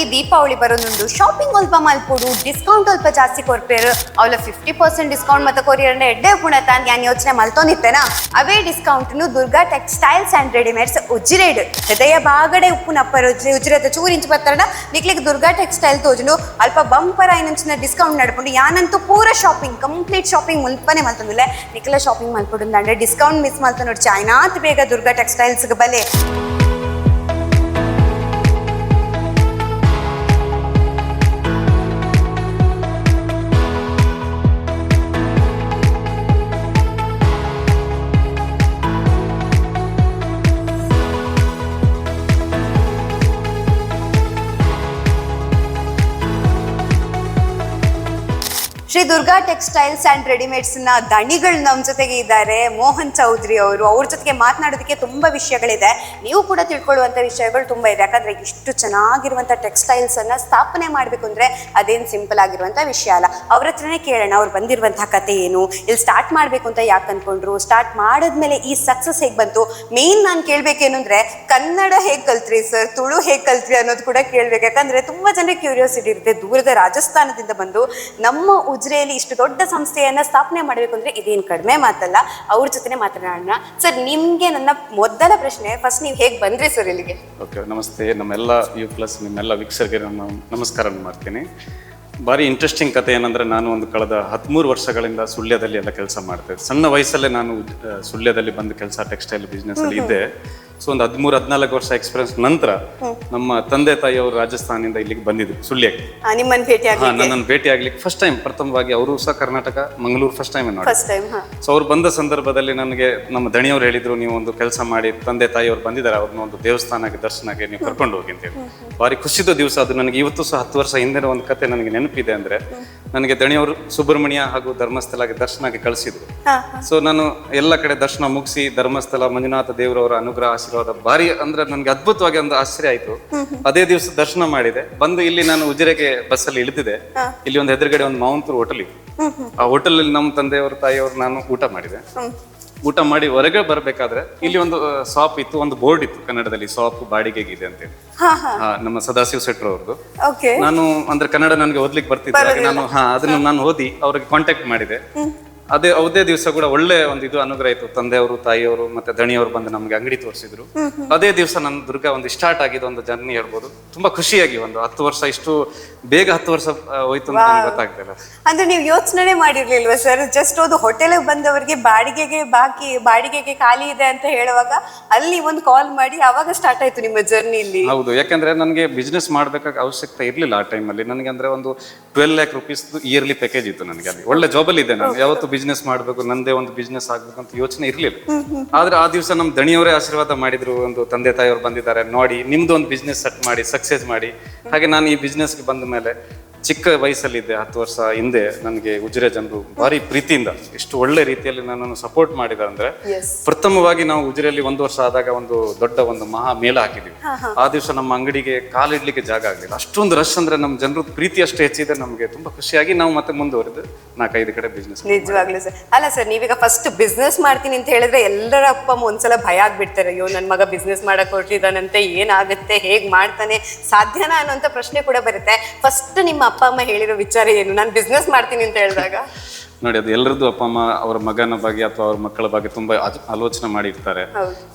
Sankranti Deepavali ಬರೋದುಂಡು shopping ಅಲ್ಪ ಮಲ್ಪುಡು? Discount ಅಲ್ಪ ಜಾಸ್ತಿ ಕೊರ್ಪೇರು ಅವಳ ಫಿಫ್ಟಿ ಪರ್ಸೆಂಟ್ ಡಿಸ್ಕೌಂಟ್ ಮತ್ತೆ ಕೊರಿಯರ್ನ ಎಡ್ಡೆ ಪುಣತ ಅಂತ ನಾನು ಯೋಚನೆ ಮಲ್ತೊಂದಿತ್ತೇನ ಅವೇ ಡಿಸ್ಕೌಂಟ್ನು ದುರ್ಗಾ ಟೆಕ್ಸ್ಟೈಲ್ಸ್ ಅಂಡ್ ರೆಡಿಮೇಡ್ಸ್ ಉಜ್ಜಿರೇಡ್. ಹೃದಯ ಬಾಗಡೆ ಉಪ್ಪು ನಪ್ಪರ ಉಜ್ಜಿ ಉಜ್ಜಿರದ ಚೂರು ಇಂಚು ಬತ್ತರಣ ನಿಕ್ಲಿಗೆ ದುರ್ಗಾ ಟೆಕ್ಸ್ಟೈಲ್ ತೋಜುಂಡು ಅಲ್ಪ ಬಂಪರ್ ಐನಂಚಿನ ಡಿಸ್ಕೌಂಟ್ ನಡ್ಕೊಂಡು ಯಾನಂತೂ ಪೂರ ಶಾಪಿಂಗ್ ಕಂಪ್ಲೀಟ್ ಶಾಪಿಂಗ್ ಮುಲ್ಪನೆ ಮಲ್ತಂದಿಲ್ಲ ನಿಕ್ಲ ಶಾಪಿಂಗ್ ಮಲ್ಪುಡು ಅಂದ್ರೆ ಡಿಸ್ಕೌಂಟ್ ಮಿಸ್ ಮಲ್ತ ನೋಡಿ ಚಾಯ್ನಾತ್ ಬೇಗ ದುರ್ಗಾ ಟೆಕ್ಸ್ಟೈಲ್ಸ್ಗೆ ಬಲೆ. ಶ್ರೀ ದುರ್ಗಾ ಟೆಕ್ಸ್ಟೈಲ್ಸ್ ಅಂಡ್ ರೆಡಿಮೇಡ್ಸ್ನ ದಣಿಗಳು ನಮ್ಮ ಜೊತೆಗೆ ಇದ್ದಾರೆ. ಮೋಹನ್ ಚೌಧರಿ ಅವರು. ಅವ್ರ ಜೊತೆಗೆ ಮಾತನಾಡೋದಕ್ಕೆ ತುಂಬಾ ವಿಷಯಗಳಿದೆ. ನೀವು ಕೂಡ ತಿಳ್ಕೊಳ್ಳುವಂತ ವಿಷಯಗಳು ತುಂಬಾ ಇದೆ. ಯಾಕಂದ್ರೆ ಇಷ್ಟು ಚೆನ್ನಾಗಿರುವಂತ ಟೆಕ್ಸ್ಟೈಲ್ಸ್ ಅನ್ನ ಸ್ಥಾಪನೆ ಮಾಡಬೇಕು ಅಂದ್ರೆ ಅದೇನ್ ಸಿಂಪಲ್ ಆಗಿರುವಂತ ವಿಷಯ ಅಲ್ಲ. ಅವ್ರ ಹತ್ರನೇ ಕೇಳೋಣ, ಅವ್ರು ಬಂದಿರುವಂಥ ಕತೆ ಏನು ಇಲ್ಲಿ ಸ್ಟಾರ್ಟ್ ಮಾಡಬೇಕು ಅಂತ ಯಾಕೆ ಅನ್ಕೊಂಡ್ರು ಸ್ಟಾರ್ಟ್ ಮಾಡಿದ್ಮೇಲೆ ಈ ಸಕ್ಸಸ್ ಹೇಗೆ ಬಂತು? ಮೇನ್ ನಾನು ಕೇಳ್ಬೇಕೇನು ಅಂದರೆ ಕನ್ನಡ ಹೇಗೆ ಕಲ್ತ್ರಿ ಸರ್ ತುಳು ಹೇಗೆ ಕಲ್ತ್ರಿ ಅನ್ನೋದು ಕೂಡ ಕೇಳ್ಬೇಕು. ಯಾಕಂದ್ರೆ ತುಂಬಾ ಜನಕ್ಕೆ ಕ್ಯೂರಿಯಾಸಿಟಿ ಇರುತ್ತೆ. ದೂರದ ರಾಜಸ್ಥಾನದಿಂದ ಬಂದು ನಮ್ಮ ಉಜ್ರೆಯಲ್ಲಿ ಇಷ್ಟು ದೊಡ್ಡ ಸಂಸ್ಥೆಯನ್ನ ಸ್ಥಾಪನೆ ಮಾಡಬೇಕು ಅಂದ್ರೆ ಇದೇನು ಕಡಿಮೆ ಮಾತಲ್ಲ. ಅವ್ರ ಜೊತೆ ಮಾತನಾಡೋಣ. ಸರ್, ನಿಮಗೆ ನನ್ನ ಮೊದಲ ಪ್ರಶ್ನೆ ಫಸ್ಟ್ ನೀವು ಹೇಗೆ ಬಂದ್ರಿ ಸರ್ ಇಲ್ಲಿಗೆ? ಓಕೆ ನಮಸ್ತೆ. ನಮ್ಮೆಲ್ಲ ಯು ಪ್ಲಸ್ ನಿಮ್ಮೆಲ್ಲ ವೀಕ್ಷಕರಿಗೆ ನಾನು ನಮಸ್ಕಾರ ಮಾಡ್ತೀನಿ. ಭಾರಿ ಇಂಟ್ರೆಸ್ಟಿಂಗ್ ಕತೆ ಏನಂದ್ರೆ ನಾನು ಒಂದು ಕಳೆದ ಹದಿಮೂರು ವರ್ಷಗಳಿಂದ ಸುಳ್ಯದಲ್ಲಿ ಎಲ್ಲ ಕೆಲಸ ಮಾಡ್ತೇನೆ ಸಣ್ಣ ವಯಸ್ಸಲ್ಲೇ ನಾನು ಸುಳ್ಯದಲ್ಲಿ ಬಂದು ಕೆಲಸ ಟೆಕ್ಸ್ಟೈಲ್ ಬಿಸ್ನೆಸ್ ಅಲ್ಲಿ ಇದ್ದೆ. ಸೊ ಒಂದು ಹದಿಮೂರು ಹದಿನಾಲ್ಕು ವರ್ಷ ಎಕ್ಸ್ಪೀರಿಯನ್ಸ್ ನಂತರ ನಮ್ಮ ತಂದೆ ತಾಯಿಯವರು ರಾಜಸ್ಥಾನದಿಂದ ಇಲ್ಲಿಗೆ ಬಂದಿದ್ರು ಸುಳ್ಯಕ್ಕೆ. ಆ, ನಿಮ್ಮನ್ ಭೇಟಿ ಹಾ ಆಗಿ ನನ್ನನ್ನು ಭೇಟಿ ಆಗ್ಲಿಕ್ಕೆ ಫಸ್ಟ್ ಟೈಮ್ ಪ್ರಥಮವಾಗಿ ಅವರು ಸಹ ಕರ್ನಾಟಕ ಮಂಗಳೂರು ಫಸ್ಟ್ ಟೈಮ್ ನೋಡಿ. ಫಸ್ಟ್ ಟೈಮ್ ಹಾ. ಸೊ ಅವ್ರು ಬಂದ ಸಂದರ್ಭದಲ್ಲಿ ನನಗೆ ನಮ್ಮ ದಣಿಯವ್ರು ಹೇಳಿದ್ರು ನೀವು ಒಂದು ಕೆಲಸ ಮಾಡಿ ತಂದೆ ತಾಯಿಯವ್ರು ಬಂದಿದ್ದಾರೆ ಅವ್ರನ್ನ ಒಂದು ದೇವಸ್ಥಾನಕ್ಕೆ ದರ್ಶನಕ್ಕೆ ನೀವು ಕರ್ಕೊಂಡು ಹೋಗಿ ಅಂತೇಳಿ ಭಾರಿ ಖುಷಿದ ದಿವಸ ಅದು. ನನಗೆ ಇವತ್ತು ಸಹ ಹತ್ತು ವರ್ಷ ಹಿಂದಿನ ಒಂದು ಕತೆ ನನಗೆ ನೆನಪಿದೆ ಅಂದ್ರೆ ನನಗೆ ದಣಿಯವರು ಸುಬ್ರಹ್ಮಣ್ಯ ಹಾಗೂ ಧರ್ಮಸ್ಥಳಕ್ಕೆ ದರ್ಶನಕ್ಕೆ ಕಳಿಸಿದ್ರು. ಹಾ ಸೊ ನಾನು ಎಲ್ಲ ಕಡೆ ದರ್ಶನ ಮುಗಿಸಿ ಧರ್ಮಸ್ಥಳ ಮಂಜುನಾಥ ದೇವರವರ ಅನುಗ್ರಹ ಆಶೀರ್ವಾದ ಭಾರಿ ಅಂದ್ರೆ ನನ್ಗೆ ಅದ್ಭುತವಾಗಿ ಒಂದು ಆಶ್ಚರ್ಯ ಆಯ್ತು. ಅದೇ ದಿವಸ ದರ್ಶನ ಮಾಡಿದೆ. ಬಂದು ಇಲ್ಲಿ ನಾನು ಉಜಿರೆಗೆ ಬಸ್ ಅಲ್ಲಿ ಇಳಿದಿದೆ ಇಲ್ಲಿ ಒಂದು ಎದುರುಗಡೆ ಒಂದು ಮಾವಂತರು ಹೋಟೆಲ್ ಇತ್ತು. ಆ ಹೋಟೆಲ್ ಅಲ್ಲಿ ನಮ್ಮ ತಂದೆಯವರು ತಾಯಿಯವರು ನಾನು ಊಟ ಮಾಡಿದೆ. ಊಟ ಮಾಡಿ ಹೊರಗೆ ಬರಬೇಕಾದ್ರೆ ಇಲ್ಲಿ ಒಂದು ಶಾಪ್ ಇತ್ತು ಒಂದು ಬೋರ್ಡ್ ಇತ್ತು ಕನ್ನಡದಲ್ಲಿ ಶಾಪ್ ಬಾಡಿಗೆಗೆ ಇದೆ ಅಂತ ಹೇಳಿ ಹಾ. ನಮ್ಮ ಸದಾಶಿವ ಶೆಟ್ರ್ ಅವ್ರದ್ದು. ನಾನು ಅಂದ್ರೆ ಕನ್ನಡ ನನಗೆ ಓದ್ಲಿಕ್ಕೆ ಬರ್ತಿದ್ದೆ ನಾನು ಹಾ ಅದನ್ನು ನಾನು ಓದಿ ಅವ್ರಿಗೆ ಕಾಂಟ್ಯಾಕ್ಟ್ ಮಾಡಿದೆ. ಅದೇ ಅದೇ ದಿವಸ ಕೂಡ ಒಳ್ಳೆ ಒಂದು ಇದು ಅನುಗ್ರಹ ಇತ್ತು. ತಂದೆಯವರು ತಾಯಿಯವರು ಮತ್ತೆ ದಣಿಯವರು ಬಂದು ನಮ್ಗೆ ಅಂಗಡಿ ತೋರಿಸಿದ್ರು. ಅದೇ ದಿವಸ ನನ್ನ ದುರ್ಗ ಒಂದು ಸ್ಟಾರ್ಟ್ ಆಗಿದ್ದು ಒಂದು ಜರ್ನಿ ಹೇಳ್ಬೋದು. ತುಂಬಾ ಖುಷಿಯಾಗಿ ಒಂದು ಹತ್ತು ವರ್ಷ ಇಷ್ಟು ಬೇಗ ಹತ್ತು ವರ್ಷ ಹೋಯ್ತು ಅಂತ ನನಗೆ ಗೊತ್ತಾಗ್ತಿಲ್ಲ ಅಂದ್ರೆ ನೀವು ಯೋಚನೆ ಮಾಡಿರ್ಲಿಲ್ವಾ ಸರ್? ಜಸ್ಟ್ ಒಂದು ಹೋಟೆಲ್ ಬಂದವರಿಗೆ ಬಾಡಿಗೆಗೆ ಬಾಕಿ ಬಾಡಿಗೆಗೆ ಖಾಲಿ ಇದೆ ಅಂತ ಹೇಳುವಾಗ ಅಲ್ಲಿ ಒಂದು ಕಾಲ್ ಮಾಡಿ ಅವಾಗ ಸ್ಟಾರ್ಟ್ ಆಯ್ತು ನಿಮ್ಮ ಜರ್ನಿ ಇಲ್ಲಿ ಹೌದು ಯಾಕಂದ್ರೆ ನನಗೆ ಬಿಸ್ನೆಸ್ ಮಾಡ್ಬೇಕಾಗ ಅವಶ್ಯಕತೆ ಇರಲಿಲ್ಲ ಆ ಟೈಮಲ್ಲಿ ನನಗೆ ಅಂದ್ರೆ ಒಂದು twelve lakh rupees yearly package ಇತ್ತು ನನಗೆ ಅಲ್ಲಿ. ಒಳ್ಳೆ ಜಾಬಲ್ಲಿ ಇದೆ ನಾನು. ಯಾವತ್ತು ಬಿಸ್ನೆಸ್ ಮಾಡಬೇಕು, ನಂದೇ ಒಂದು ಬಿಸ್ನೆಸ್ ಆಗ್ಬೇಕು ಅಂತ ಯೋಚನೆ ಇರಲಿಲ್ಲ. ಆದ್ರೆ ಆ ದಿವಸ ನಮ್ಮ ದಣಿಯವರೇ ಆಶೀರ್ವಾದ ಮಾಡಿದ್ರು, ಒಂದು ತಂದೆ ತಾಯಿಯವರು ಬಂದಿದ್ದಾರೆ, ನೋಡಿ, ನಿಮ್ದು ಒಂದು ಬಿಸ್ನೆಸ್ ಸೆಟ್ ಮಾಡಿ ಸಕ್ಸೆಸ್ ಮಾಡಿ. ಹಾಗೆ ನಾನು ಈ ಬಿಸ್ನೆಸ್ಗೆ ಬಂದ ಮೇಲೆ ಚಿಕ್ಕ ವಯಸ್ಸಲ್ಲಿದ್ದೆ ಹತ್ತು ವರ್ಷ ಹಿಂದೆ ನನಗೆ ಉಜಿರೆ ಜನರು ಭಾರಿ ಪ್ರೀತಿಯಿಂದ ಎಷ್ಟು ಒಳ್ಳೆ ರೀತಿಯಲ್ಲಿ ನನ್ನನ್ನು ಸಪೋರ್ಟ್ ಮಾಡಿದ ಅಂದ್ರೆ ಪ್ರಥಮವಾಗಿ ನಾವು ಉಜಿರೆಯಲ್ಲಿ ಒಂದು ವರ್ಷ ಆದಾಗ ಒಂದು ದೊಡ್ಡ ಒಂದು ಮಹಾ ಮೇಳ ಹಾಕಿದ್ವಿ ಆ ದಿವಸ ನಮ್ಮ ಅಂಗಡಿಗೆ ಕಾಲಿಡ್ಲಿಕ್ಕೆ ಜಾಗ ಆಗಲಿಲ್ಲ. ಅಷ್ಟೊಂದು ರಶ್ ಅಂದ್ರೆ ನಮ್ಮ ಜನರ ಪ್ರೀತಿ ಅಷ್ಟು ಹೆಚ್ಚಿದೆ ನಮಗೆ ತುಂಬಾ ಖುಷಿಯಾಗಿ ನಾವು ಮತ್ತೆ ಮುಂದುವರೆದು ನಾಲ್ಕೈದು ಕಡೆ ಬಿಸ್ನೆಸ್ ನಿಜವಾಗ್ಲೂ ಸರ್. ಅಲ್ಲ ಸರ್ ನೀವೀಗ ಫಸ್ಟ್ ಬಿಸ್ನೆಸ್ ಮಾಡ್ತೀನಿ ಅಂತ ಹೇಳಿದ್ರೆ ಎಲ್ಲರ ಅಪ್ಪ ಒಂದ್ಸಲ ಭಯ ಆಗ್ಬಿಡ್ತಾರೆ. ಅಯ್ಯೋ ನನ್ನ ಮಗ ಬಿಸ್ನೆಸ್ ಮಾಡಕ್ ಹೊರಟಿದಾನಂತೆ ಏನಾಗುತ್ತೆ ಹೇಗ್ ಮಾಡ್ತಾನೆ ಸಾಧ್ಯನಾ ಅನ್ನೋಂಥ ಪ್ರಶ್ನೆ ಕೂಡ ಬರುತ್ತೆ. ಫಸ್ಟ್ ನಿಮ್ಮ ಅಪ್ಪ ಅಮ್ಮ ಹೇಳಿರೋ ವಿಚಾರ ಏನು? ನಾನು ಬಿಸ್ನೆಸ್ ಮಾಡ್ತೀನಿ ಅಂತ ಹೇಳಿದಾಗ? ನೋಡಿ ಅದು ಎಲ್ಲರದ್ದು ಅಪ್ಪ ಅಮ್ಮ ಅವರ ಮಗನ ಬಗ್ಗೆ ಅಥವಾ ಅವ್ರ ಮಕ್ಕಳ ಬಗ್ಗೆ ತುಂಬಾ ಆಲೋಚನೆ ಮಾಡಿರ್ತಾರೆ.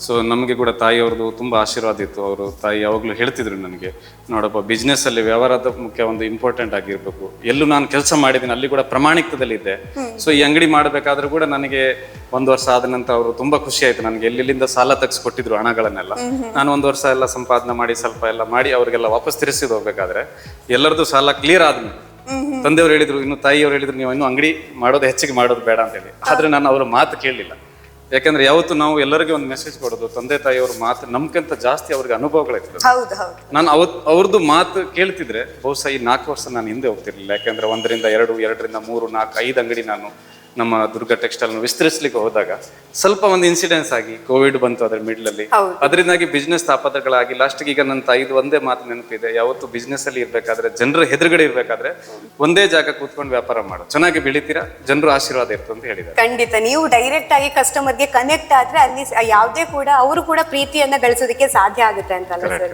ಸೊ ನಮಗೆ ಕೂಡ ತಾಯಿಯವ್ರದ್ದು ತುಂಬಾ ಆಶೀರ್ವಾದ ಇತ್ತು. ಅವರು ತಾಯಿ ಯಾವಾಗಲೂ ಹೇಳ್ತಿದ್ರು ನನಗೆ ನೋಡಪ್ಪ ಬಿಸ್ನೆಸ್ ಅಲ್ಲಿ ವ್ಯವಹಾರದ ಮುಖ್ಯ ಒಂದು ಇಂಪಾರ್ಟೆಂಟ್ ಆಗಿರ್ಬೇಕು. ಎಲ್ಲೂ ನಾನು ಕೆಲಸ ಮಾಡಿದ್ದೀನಿ ಅಲ್ಲಿ ಕೂಡ ಪ್ರಾಮಾಣಿಕದಲ್ಲಿ ಇದ್ದೆ. ಸೊ ಈ ಅಂಗಡಿ ಮಾಡಬೇಕಾದ್ರೂ ಕೂಡ ನನಗೆ ಒಂದು ವರ್ಷ ಆದ ನಂತರ ಅವರು ತುಂಬಾ ಖುಷಿ ಆಯ್ತು ನನಗೆ. ಎಲ್ಲಿಂದ ಸಾಲ ತೆಗೆಸ್ಕೊಟ್ಟಿದ್ರು ಹಣಗಳನ್ನೆಲ್ಲ. ನಾನು ಒಂದು ವರ್ಷ ಎಲ್ಲ ಸಂಪಾದನೆ ಮಾಡಿ ಸ್ವಲ್ಪ ಎಲ್ಲ ಮಾಡಿ ಅವರಿಗೆಲ್ಲ ವಾಪಸ್ ತಿರ್ಸಿದ್ ಹೋಗ್ಬೇಕಾದ್ರೆ ಎಲ್ಲರದ್ದು ಸಾಲ ಕ್ಲಿಯರ್ ಆದ್ಮೇಲೆ. ತಂದೆಯವರು ಹೇಳಿದ್ರು ಇನ್ನು ತಾಯಿಯವರು ಹೇಳಿದ್ರು ನೀವು ಇನ್ನು ಅಂಗಡಿ ಮಾಡೋದು ಹೆಚ್ಚಿಗೆ ಮಾಡೋದು ಬೇಡ ಅಂತ ಹೇಳಿ ಆದ್ರೆ ನಾನು ಅವರ ಮಾತು ಕೇಳಲಿಲ್ಲ. ಯಾಕಂದ್ರೆ ಯಾವತ್ತು ನಾವು ಎಲ್ಲರಿಗೆ ಒಂದು ಮೆಸೇಜ್ ಕೊಡೋದು ತಂದೆ ತಾಯಿಯವ್ರ ಮಾತು ನಮ್ಗಿಂತ ಜಾಸ್ತಿ ಅವ್ರಿಗೆ ಅನುಭವಗಳಿರ್ತದೆ. ನಾನು ಅವತ್ ಅವ್ರದ್ದು ಮಾತು ಕೇಳ್ತಿದ್ರೆ ಬಹುಶಃ ಈ ನಾಲ್ಕು ವರ್ಷ ನಾನು ಹಿಂದೆ ಹೋಗ್ತಿರ್ಲಿಲ್ಲ. ಯಾಕಂದ್ರೆ ಒಂದರಿಂದ ಎರಡು ಎರಡರಿಂದ ಮೂರು ನಾಲ್ಕು ಐದು ಅಂಗಡಿ ನಾನು ನಮ್ಮ ದುರ್ಗ ಟೆಕ್ಸ್ಟೈಲ್ ವಿಸ್ತರಿಸಲಿಕ್ಕೆ ಹೋದಾಗ ಸ್ವಲ್ಪ ಒಂದು ಇನ್ಸಿಡೆನ್ಸ್ ಆಗಿ ಕೋವಿಡ್ ಬಂತು ಅದ್ರ ಮಿಡ್ಲ್ ಅಲ್ಲಿ. ಹೌದು. ಅದರಿಂದಾಗಿ ಬಿಸ್ನೆಸ್ ತಾಪತ್ರಗಳಾಗಿ ಲಾಸ್ಟ್ಗೆ ಈಗ ನನ್ನ ತಾಯಿದು ಒಂದೇ ಮಾತು ನೆನಪಿದೆ. ಯಾವತ್ತು ಬಿಸ್ನೆಸ್ ಅಲ್ಲಿ ಇರ್ಬೇಕಾದ್ರೆ ಜನರ ಹೆದರುಗಡೆ ಇರ್ಬೇಕಾದ್ರೆ ಒಂದೇ ಜಾಗ ಕೂತ್ಕೊಂಡು ವ್ಯಾಪಾರ ಮಾಡು. ಚೆನ್ನಾಗಿ ಬೆಳಿತೀರಾ? ಜನರು ಆಶೀರ್ವಾದ ಇರ್ತದೆ ಅಂತ ಹೇಳಿದ್ದಾರೆ. ಖಂಡಿತ. ನೀವು ಡೈರೆಕ್ಟ್ ಆಗಿ ಕಸ್ಟಮರ್ಗೆ ಕನೆಕ್ಟ್ ಆದ್ರೆ ಅಲ್ಲಿ ಯಾವುದೇ ಕೂಡ ಅವರು ಕೂಡ ಪ್ರೀತಿಯನ್ನ ಗಳಿಸೋದಕ್ಕೆ ಸಾಧ್ಯ ಆಗುತ್ತೆ ಸರ್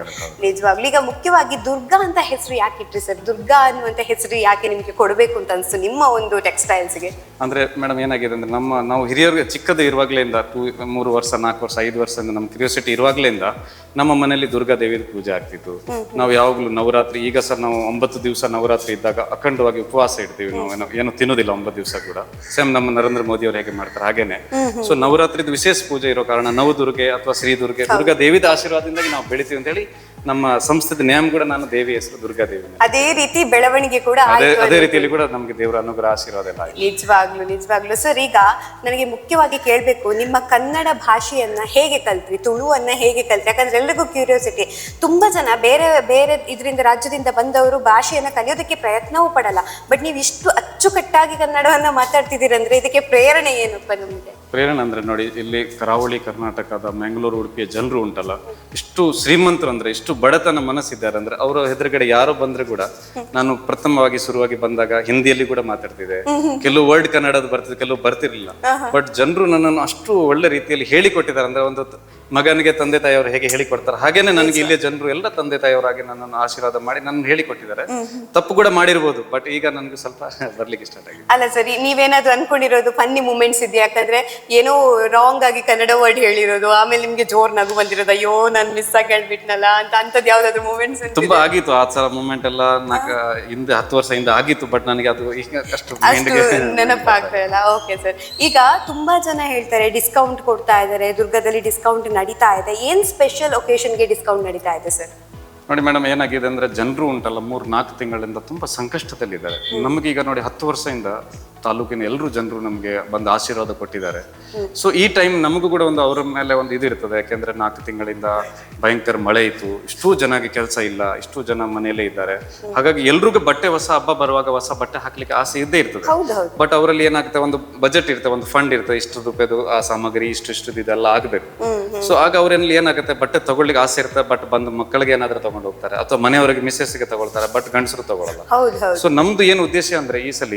ನಿಜವಾಗ್ಲೂ. ಈಗ ಮುಖ್ಯವಾಗಿ ದುರ್ಗಾ ಅಂತ ಹೆಸರು ಯಾಕೆ ಇಟ್ರಿ ಸರ್ ದುರ್ಗಾ ಅನ್ನುವಂತ ಹೆಸರು ಯಾಕೆ ನಿಮ್ಗೆ ಕೊಡಬೇಕು ಅಂತ ಅನ್ಸ್ತು ನಿಮ್ಮ ಒಂದು ಟೆಕ್ಸ್ಟೈಲ್ಸ್ಗೆ ಅಂದ್ರೆ ಮೇಡಮ್ ಏನಾಗಿದೆ ಅಂದ್ರೆ ನಮ್ಮ, ನಾವು ಹಿರಿಯರಿಗೆ ಚಿಕ್ಕದು ಇರುವಾಗ್ಲಿಂದ ಟೂ ಮೂರು ವರ್ಷ, ನಾಲ್ಕು ವರ್ಷ, ಐದು ವರ್ಷದಿಂದ ನಮ್ಮ ಕ್ಯೂರಿಯಾಸಿಟಿ ಇರುವಾಗ್ಲಿಂದ ನಮ್ಮ ಮನೆಯಲ್ಲಿ ದುರ್ಗಾ ದೇವಿ ಪೂಜೆ ಆಗ್ತಿತ್ತು. ನಾವು ಯಾವಾಗ್ಲೂ ನವರಾತ್ರಿ ಈಗ ಸರ್ ನಾವು ಒಂಬತ್ತು ದಿವಸ ನವರಾತ್ರಿ ಇದ್ದಾಗ ಅಖಂಡವಾಗಿ ಉಪವಾಸ ಇಡ್ತೀವಿ ನಾವು. ಏನು- ಏನೋ ತಿನ್ನೋದಿಲ್ಲ ಒಂಬತ್ತು ದಿವಸ ಕೂಡ. ಸೇಮ್ ನಮ್ಮ ನರೇಂದ್ರ ಮೋದಿ ಅವರು ಹೇಗೆ ಮಾಡ್ತಾರೆ ಹಾಗೇನೆ. ಸೊ ನವರಾತ್ರಿದ ವಿಶೇಷ ಪೂಜೆ ಇರೋ ಕಾರಣ ನವದುರ್ಗೆ ಅಥವಾ ಶ್ರೀ ದುರ್ಗೆ ದುರ್ಗಾ ದೇವಿದ ಆಶೀರ್ವಾದದಿಂದಾಗಿ ನಾವು ಬೆಳಿತೀವಿ ಅಂತ ಹೇಳಿ ನಮ್ಮ ಸಂಸ್ಥೆದ ನೇಮ್ ಕೂಡ ನಾನು ದೇವಿ ಹೆಸರು ದುರ್ಗಾ ದೇವಿ ಅದೇ ರೀತಿ ಬೆಳವಣಿಗೆ ಕೂಡ ಅದೇ ರೀತಿಯಲ್ಲಿ ಕೂಡ ನಮಗೆ ದೇವರ ಅನುಗ್ರಹ ಆಶೀರ್ವಾದ ಎಲ್ಲ ನಿಜವಾಗ್ಲು ನಿಜವಾಗ್ಲು. ಸರ್ ಈಗ ನನಗೆ ಮುಖ್ಯವಾಗಿ ಕೇಳಬೇಕು ನಿಮ್ಮ ಕನ್ನಡ ಭಾಷೆಯನ್ನ ಹೇಗೆ ಕಲ್ತ್ರಿ ತುಳುವನ್ನ ಹೇಗೆ ಕಲ್ತ್ರಿ? ಯಾಕಂದ್ರೆ ಎಲ್ರಿಗೂ ಕ್ಯೂರಿಯಾಸಿಟಿ. ತುಂಬಾ ಜನ ಬೇರೆ ಬೇರೆ ಇದರಿಂದ ರಾಜ್ಯದಿಂದ ಬಂದವರು ಭಾಷೆಯನ್ನ ಕಲಿಯೋದಕ್ಕೆ ಪ್ರಯತ್ನವೂ ಪಡಲ್ಲ. ಬಟ್ ನೀವು ಇಷ್ಟು ಅಚ್ಚುಕಟ್ಟಾಗಿ ಕನ್ನಡವನ್ನ ಮಾತಾಡ್ತಿದ್ದೀರಂದ್ರೆ ಇದಕ್ಕೆ ಪ್ರೇರಣೆ ಏನಪ್ಪ ನಿಮಗೆ ಪ್ರೇರಣೆ ಅಂದರೆ ನೋಡಿ ಇಲ್ಲಿ ಕರಾವಳಿ ಕರ್ನಾಟಕದ ಮ್ಯಾಂಗ್ಳೂರು ಉಡುಪಿಯ ಜನರು ಉಂಟಲ್ಲ ಇಷ್ಟು ಶ್ರೀಮಂತರು ಅಂದರೆ ಇಷ್ಟು ಬಡತನ ಮನಸ್ಸಿದ್ದಾರೆ ಅಂದ್ರೆ ಅವರ ಎದುರುಗಡೆ ಯಾರು ಬಂದ್ರು ಕೂಡ ನಾನು ಪ್ರಥಮವಾಗಿ ಶುರುವಾಗಿ ಬಂದಾಗ ಹಿಂದಿಯಲ್ಲಿ ಕೂಡ ಮಾತಾಡ್ತಿದ್ದೆ. ಕೆಲವು ವರ್ಡ್ ಕನ್ನಡದ ಬರ್ತಿದೆ ಕೆಲವು ಬರ್ತಿರ್ಲಿಲ್ಲ. ಬಟ್ ಜನರು ನನ್ನನ್ನು ಅಷ್ಟು ಒಳ್ಳೆ ರೀತಿಯಲ್ಲಿ ಹೇಳಿಕೊಟ್ಟಿದ್ದಾರೆ ಅಂದ್ರೆ ಒಂದು ಮಗನಿಗೆ ತಂದೆ ತಾಯಿಯವರು ಹೇಗೆ ಹೇಳಿಕೊಡ್ತಾರೆ ಹಾಗೇನೆ ನನಗೆ ಇಲ್ಲಿಯ ಜನರು ಎಲ್ಲ ತಂದೆ ತಾಯಿಯವರಾಗಿ ನನ್ನನ್ನು ಆಶೀರ್ವಾದ ಮಾಡಿ ನನ್ನ ಹೇಳಿಕೊಟ್ಟಿದ್ದಾರೆ. ತಪ್ಪು ಕೂಡ ಮಾಡಿರ್ಬೋದು ಬಟ್ ಈಗ ನನಗೆ ಸ್ವಲ್ಪ ಬರ್ಲಿಕ್ಕೆ ಸ್ಟಾರ್ಟ್ ಆಗಿದೆ. ಅಲ್ಲ ಸರಿ ನೀವೇನಾದ್ರು ಅನ್ಕೊಂಡಿರೋದು ಫನ್ನಿ ಮೂಮೆಂಟ್ಸ್ ಇದೆಯಾ? ಯಾಕಂದ್ರೆ ಏನೋ ರಾಂಗ್ ಆಗಿ ಕನ್ನಡ ವರ್ಡ್ ಹೇಳಿರೋದು ಆಮೇಲೆ ನಿಮ್ಗೆ ಜೋರ್ ನಗು ಬಂದಿರೋದು ಅಯ್ಯೋ ನಾನು ಮಿಸ್ ಆಗಿ ಹೇಳ್ಬಿಟ್ನಲ್ಲ ಅಂತ ಅಂತದ್ ಯಾವ್ದಾದ್ರು ಮೂಮೆಂಟ್ಸ್ ತುಂಬಾ ಆಗಿತ್ತು ಆ ಸಲ ಮೂಮೆಂಟ್ ಎಲ್ಲ ಹಿಂದೆ ಹತ್ತು ವರ್ಷ ಹಿಂದೆ ಆಗಿತ್ತು ಬಟ್ ನನಗೆ ಅದು ಈಗ ಅಷ್ಟು mind ನೆನಪಾಗ್ತಾ ಇಲ್ಲ. ಓಕೆ ಸರ್ ಈಗ ತುಂಬಾ ಜನ ಹೇಳ್ತಾರೆ ಡಿಸ್ಕೌಂಟ್ ಕೊಡ್ತಾ ಇದ್ದಾರೆ ದುರ್ಗದಲ್ಲಿ ಡಿಸ್ಕೌಂಟ್ ನಡೀತಾ ಇದೆ. ಏನ್ ಸ್ಪೆಷಲ್ ಒಕೇಶನ್ಗೆ ಡಿಸ್ಕೌಂಟ್ ನಡೀತಾ ಇದೆ ಸರ್ ನೋಡಿ ಮೇಡಮ್ ಏನಾಗಿದೆ ಅಂದ್ರೆ ಜನರು ಉಂಟಲ್ಲ ಮೂರ್ ನಾಲ್ಕು ತಿಂಗಳಿಂದ ತುಂಬಾ ಸಂಕಷ್ಟದಲ್ಲಿದ್ದಾರೆ. ನಮಗೀಗ ನೋಡಿ ಹತ್ತು ವರ್ಷದಿಂದ ತಾಲೂಕಿನ ಎಲ್ಲರೂ ಜನರು ನಮಗೆ ಬಂದು ಆಶೀರ್ವಾದ ಕೊಟ್ಟಿದ್ದಾರೆ. ಸೊ ಈ ಟೈಮ್ ನಮಗೂ ಕೂಡ ಒಂದು ಅವರ ಮೇಲೆ ಒಂದು ಇದು ಇರ್ತದೆ. ಯಾಕೆಂದ್ರೆ ನಾಲ್ಕು ತಿಂಗಳಿಂದ ಭಯಂಕರ ಮಳೆ ಇತ್ತು. ಇಷ್ಟೂ ಜನಕ್ಕೆ ಕೆಲಸ ಇಲ್ಲ. ಇಷ್ಟು ಜನ ಮನೆಯಲ್ಲೇ ಇದ್ದಾರೆ. ಹಾಗಾಗಿ ಎಲ್ರಿಗೂ ಬಟ್ಟೆ ಹೊಸ ಹಬ್ಬ ಬರುವಾಗ ಹೊಸ ಬಟ್ಟೆ ಹಾಕ್ಲಿಕ್ಕೆ ಆಸೆ ಇದ್ದೇ ಇರ್ತದೆ. ಬಟ್ ಅವರಲ್ಲಿ ಏನಾಗುತ್ತೆ? ಒಂದು ಬಜೆಟ್ ಇರ್ತದೆ. ಒಂದು ಫಂಡ್ ಇರ್ತದೆ. ಇಷ್ಟು ರೂಪಾಯಿದು ಆ ಸಾಮಗ್ರಿ ಇಷ್ಟು ಇಷ್ಟು ಇದೆಲ್ಲ ಆಗಬೇಕು. ಸೊ ಆಗ ಅವರಲ್ಲಿ ಏನಾಗುತ್ತೆ? ಬಟ್ಟೆ ತಗೊಳ್ಳಿಕ್ಕೆ ಆಸೆ ಇರುತ್ತೆ ಬಟ್ ಬಂದು ಮಕ್ಕಳಿಗೆ ಏನಾದ್ರೂ ತಗೊಂಡು ಹೋಗ್ತಾರೆ. ಅಥವಾ ಮನೆಯವರಿಗೆ ಮಿಸ್ಸಸ್ಗೆ ತಗೊಳ್ತಾರೆ. ಬಟ್ ಗಂಡಸರು ತಗೊಳಲ್ಲ. ಸೊ ನಮ್ದು ಏನು ಉದ್ದೇಶ ಅಂದ್ರೆ ಈ ಸಲ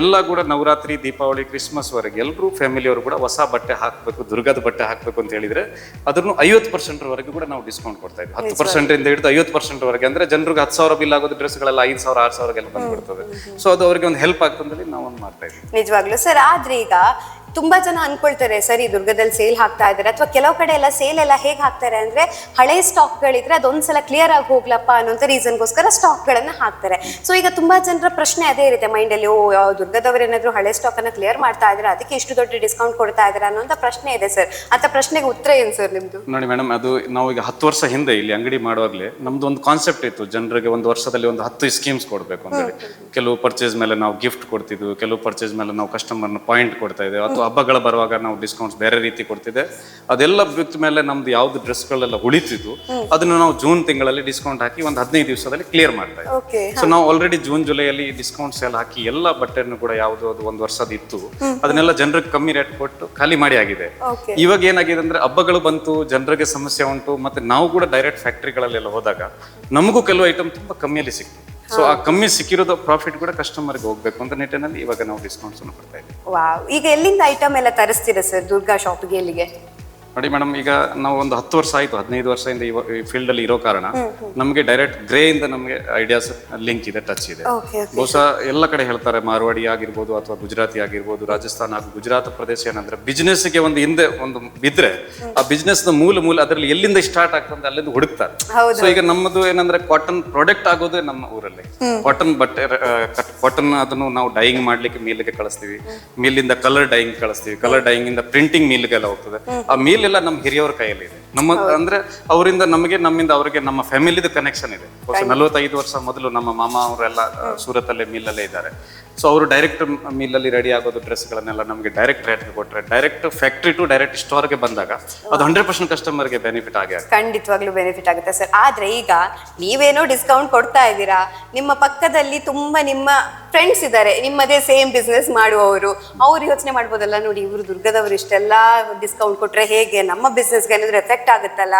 ಎಲ್ಲ ಕೂಡ ನವರಾತ್ರಿ ದೀಪಾವಳಿ ಕ್ರಿಸ್ಮಸ್ ವರೆಗೆ ಎಲ್ಲರೂ ಫ್ಯಾಮಿಲಿಯವರು ಕೂಡ ಹೊಸ ಬಟ್ಟೆ ಹಾಕಬೇಕು ದುರ್ಗದ ಬಟ್ಟೆ ಹಾಕಬೇಕು ಅಂತ ಹೇಳಿದ್ರೆ ಅದನ್ನು ಐವತ್ತು ಪರ್ಸೆಂಟ್ವರೆಗೂ ಕೂಡ ನಾವು ಡಿಸ್ಕೌಂಟ್ ಕೊಡ್ತಾ ಇದ್ವಿ. ಹತ್ತು ಪರ್ಸೆಂಟ್ ಇಂದ ಹಿಡಿದು ಐವತ್ತು ಪರ್ಸೆಂಟ್ ವರೆಗೆ ಅಂದ್ರೆ ಜನರಿಗೆ ಹತ್ತು ಸಾವಿರ ಬಿಲ್ ಆಗೋದು ಡ್ರೆಸ್ಗಳೆಲ್ಲ ಐದು ಸಾವಿರ ಆರು ಸಾವಿರಗೆಲ್ಲ ಬಂದ್ಬಿಡ್ತದೆ. ಸೊ ಅದು ಅವರಿಗೆ ಒಂದು ಹೆಲ್ಪ್ ಆಗ್ತದೆ ನಾವು ಒಂದು ಮಾಡ್ತಾ ಇದ್ವಿ. ನಿಜವಾಗ್ಲೂ. ಸರ್ ಆದ್ರೆ ಈಗ ತುಂಬಾ ಜನ ಅನ್ಕೊಳ್ತಾರೆ ಸರಿ ದುರ್ಗದಲ್ಲಿ ಸೇಲ್ ಹಾಕ್ತಾ ಇದ್ದಾರೆ ಅಥವಾ ಕೆಲವು ಕಡೆ ಎಲ್ಲ ಸೇಲ್ ಎಲ್ಲ ಹೇಗೆ ಹಾಕ್ತಾರೆ ಅಂದ್ರೆ ಹಳೆ ಸ್ಟಾಕ್ ಗಳಿದ್ರೆ ಅದೊಂದ್ಸಲ ಕ್ಲಿಯರ್ ಆಗಿ ಹೋಗ್ಲಪ್ಪ ರೀಸನ್ ರೀಸನ್ಗೋಸ್ಕರ ಸ್ಟಾಕ್ ಗಳನ್ನ ಹಾಕ್ತಾರೆ. ಸೊ ಈಗ ತುಂಬಾ ಜನರ ಪ್ರಶ್ನೆ ಅದೇ ಇರುತ್ತೆ ಮೈಂಡ್ ಅಲ್ಲಿ ಓ ಯಾವ ದುರ್ಗದವ್ರು ಏನಾದ್ರು ಹಳೆ ಸ್ಟಾಕ್ ಅನ್ನ ಕ್ಲಿಯರ್ ಮಾಡ್ತಾ ಇದ್ರೆ ಅದಕ್ಕೆ ಇಷ್ಟು ದೊಡ್ಡ ಡಿಸ್ಕೌಂಟ್ ಕೊಡ್ತಾ ಇದ್ದಾರೆ ಅನ್ನೋಂಥ ಪ್ರಶ್ನೆ ಇದೆ ಸರ್ ಅಂತ ಪ್ರಶ್ನೆಗೆ ಉತ್ತರ ಏನ್ ಸರ್ ನಿಮ್ದು? ನೋಡಿ ಮೇಡಮ್ ಅದು ನಾವು ಈಗ ಹತ್ತು ವರ್ಷ ಹಿಂದೆ ಇಲ್ಲಿ ಅಂಗಡಿ ಮಾಡುವಾಗಲೇ ನಮ್ದು ಒಂದು ಕಾನ್ಸೆಪ್ಟ್ ಇತ್ತು ಜನರಿಗೆ ಒಂದು ವರ್ಷದಲ್ಲಿ ಒಂದು ಹತ್ತು ಸ್ಕೀಮ್ಸ್ ಕೊಡಬೇಕು ಅಂತೇಳಿ ಕೆಲವು ಪರ್ಚೇಸ್ ಮೇಲೆ ನಾವು ಗಿಫ್ಟ್ ಕೊಡ್ತಿದ್ವಿ ಕೆಲವು ಪರ್ಚೇಸ್ ಮೇಲೆ ನಾವು ಕಸ್ಟಮರ್ನ ಪಾಯಿಂಟ್ ಕೊಡ್ತಾ ಇದ್ದೇವೆ ಅಥವಾ ಹಬ್ಬಗಳ ಬರುವಾಗ ನಾವು ಡಿಸ್ಕೌಂಟ್ಸ್ ಬೇರೆ ರೀತಿ ಕೊಡ್ತಿದ್ದೆ. ಅದೆಲ್ಲ ಬಿತ್ತ ಮೇಲೆ ನಮ್ದು ಯಾವ್ದು ಡ್ರೆಸ್ಗಳೆಲ್ಲ ಉಳಿತಿದ್ವು. ಅದನ್ನು ನಾವು ಜೂನ್ ತಿಂಗಳಲ್ಲಿ ಡಿಸ್ಕೌಂಟ್ ಹಾಕಿ ಒಂದು ಹದಿನೈದು ದಿವಸದಲ್ಲಿ ಕ್ಲಿಯರ್ ಮಾಡ್ತಾ ಇದ್ವಿ. ಸೊ ನಾವು ಆಲ್ರೆಡಿ ಜೂನ್ ಜುಲೈಯಲ್ಲಿ ಡಿಸ್ಕೌಂಟ್ ಸೇಲ್ ಹಾಕಿ ಎಲ್ಲ ಬಟ್ಟೆಯನ್ನು ಕೂಡ ಯಾವುದು ಅದು ಒಂದು ವರ್ಷದ ಇತ್ತು. ಅದನ್ನೆಲ್ಲ ಜನರಿಗೆ ಕಮ್ಮಿ ರೇಟ್ ಕೊಟ್ಟು ಖಾಲಿ ಮಾಡಿ ಆಗಿದೆ. ಇವಾಗ ಏನಾಗಿದೆ ಅಂದ್ರೆ ಹಬ್ಬಗಳು ಬಂತು ಜನರಿಗೆ ಸಮಸ್ಯೆ ಉಂಟು ಮತ್ತೆ ನಾವು ಕೂಡ ಡೈರೆಕ್ಟ್ ಫ್ಯಾಕ್ಟ್ರಿಗಳಲ್ಲೆಲ್ಲ ಹೋದಾಗ ನಮಗೂ ಕೆಲವು ಐಟಮ್ ತುಂಬಾ ಕಮ್ಮಿಯಲ್ಲಿ ಸಿಕ್ತು. ಸೊ ಆ ಕಮ್ಮಿ ಸಿಕ್ಕಿರೋದು ಪ್ರಾಫಿಟ್ ಕೂಡ ಕಸ್ಟಮರ್ಗೆ ಹೋಗ್ಬೇಕು ಅಂತ ನಿಟ್ಟಿನಲ್ಲಿ ಇವಾಗ ನಾವು ಡಿಸ್ಕೌಂಟ್ಸ್ ಅನ್ನು ಕೊಡ್ತಾ ಇದ್ದೀವಿ. ವಾವ್ ಈಗ ಎಲ್ಲಿಂದ ಐಟಮ್ ಎಲ್ಲ ತರಿಸ್ತೀರಾ ಸರ್ ದುರ್ಗಾ ಶಾಪ್ಗೆ ಎಲ್ಲಿಗೆ? ನೋಡಿ ಮೇಡಮ್ ಈಗ ನಾವು ಒಂದು ಹತ್ತು ವರ್ಷ ಆಯ್ತು ಹದಿನೈದು ವರ್ಷದಿಂದ ಈ ಫೀಲ್ಡ್ ಅಲ್ಲಿ ಇರೋ ಕಾರಣ ನಮಗೆ ಡೈರೆಕ್ಟ್ ಗ್ರೇ ಇಂದ ನಮಗೆ ಐಡಿಯಾಸ್ ಲಿಂಕ್ ಇದೆ ಟಚ್ ಇದೆ. ಬಹುಶಃ ಎಲ್ಲ ಕಡೆ ಹೇಳ್ತಾರೆ ಮಾರ್ವಾಡಿ ಆಗಿರ್ಬೋದು ಅಥವಾ ಗುಜರಾತಿ ಆಗಿರ್ಬೋದು ರಾಜಸ್ಥಾನ ಹಾಗೂ ಗುಜರಾತ್ ಪ್ರದೇಶ ಏನಂದ್ರೆ business ಗೆ ಒಂದು ಹಿಂದೆ ಒಂದು ಬಿದ್ರೆ ಆ ಬಿಸ್ನೆಸ್ನ ಮೂಲ ಮೂಲ ಅದರಲ್ಲಿ ಎಲ್ಲಿಂದ ಸ್ಟಾರ್ಟ್ ಆಗ್ತದೆ ಅಲ್ಲಿಂದ ಹುಡುಕ್ತಾರೆ. ಸೊ ಈಗ ನಮ್ಮದು ಏನಂದ್ರೆ ಕಾಟನ್ ಪ್ರಾಡಕ್ಟ್ ಆಗೋದೇ ನಮ್ಮ ಊರಲ್ಲಿ. ಕಾಟನ್ ಬಟ್ಟೆ ಕಾಟನ್ ಅದನ್ನು ನಾವು ಡೈಯಿಂಗ್ ಮಾಡ್ಲಿಕ್ಕೆ ಮೀಲ್ಗೆ ಕಳಿಸ್ತೀವಿ. ಮೀಲಿಂದ ಕಲರ್ ಡೈಯಿಂಗ್ ಕಳಿಸ್ತೀವಿ. ಕಲರ್ ಡೈಯಿಂಗ್ ಇಂದ ಪ್ರಿಂಟಿಂಗ್ ಮೀಲ್ಗೆಲ್ಲ ಹೋಗ್ತದೆ. ಆ ಮೀಲ್ ಎಲ್ಲ ನಮ್ಮ ಹಿರಿಯವ್ರ ಕೈಯಲ್ಲಿ ಇದೆ ನಮ್ಮ ಅಂದ್ರೆ ಅವರಿಂದ ನಮಗೆ ನಮ್ಮಿಂದ ಅವರಿಗೆ ನಮ್ಮ ಫ್ಯಾಮಿಲಿದು ಕನೆಕ್ಷನ್ ಇದೆ. ನಲವತ್ತೈದು ವರ್ಷ ಮೊದಲು ನಮ್ಮ ಮಾಮ ಅವರೆಲ್ಲ ಮಿಲ್ ಅಲ್ಲೇ ಇದ್ದಾರೆ. ಸೊ ಅವರು ಡೈರೆಕ್ಟ್ ಮಿಲ್ ಅಲ್ಲಿ ರೆಡಿ ಆಗೋದು ಡ್ರೆಸ್ಗಳನ್ನೆಲ್ಲ ನಮಗೆ ಡೈರೆಕ್ಟ್ ರೇಟ್ಗೆ ಕೊಟ್ಟರೆ ಡೈರೆಕ್ಟ್ ಫ್ಯಾಕ್ಟ್ರಿ ಟು ಡೈರೆಕ್ಟ್ ಸ್ಟೋರ್ಗೆ ಬಂದಾಗ ಅದು ಹಂಡ್ರೆಡ್ ಪರ್ಸೆಂಟ್ ಕಸ್ಟಮರ್ಗೆ ಬೆನಿಫಿಟ್ ಆಗಿ ಖಂಡಿತವಾಗ್ಲೂ ಬೆನಿಫಿಟ್ ಆಗುತ್ತೆ ಸರ್. ಆದ್ರೆ ಈಗ ನೀವೇನೋ ಡಿಸ್ಕೌಂಟ್ ಕೊಡ್ತಾ ಇದ್ದೀರಾ ನಿಮ್ಮ ಪಕ್ಕದಲ್ಲಿ ತುಂಬಾ ನಿಮ್ಮ ಫ್ರೆಂಡ್ಸ್ ಇದ್ದಾರೆ ನಿಮ್ಮದೇ ಸೇಮ್ ಬಿಸ್ನೆಸ್ ಮಾಡುವವರು. ಅವ್ರು ಯೋಚನೆ ಮಾಡ್ಬೋದಲ್ಲ ನೋಡಿ ಇವರು ದುರ್ಗದವರು ಇಷ್ಟೆಲ್ಲ ಡಿಸ್ಕೌಂಟ್ ಕೊಟ್ರೆ ಹೇಗೆ? ನಮ್ಮ ಬಿಸ್ನೆಸ್ಗೆ ಏನಾದ್ರು ಎಫೆಕ್ಟ್ ಆಗುತ್ತಲ್ಲ?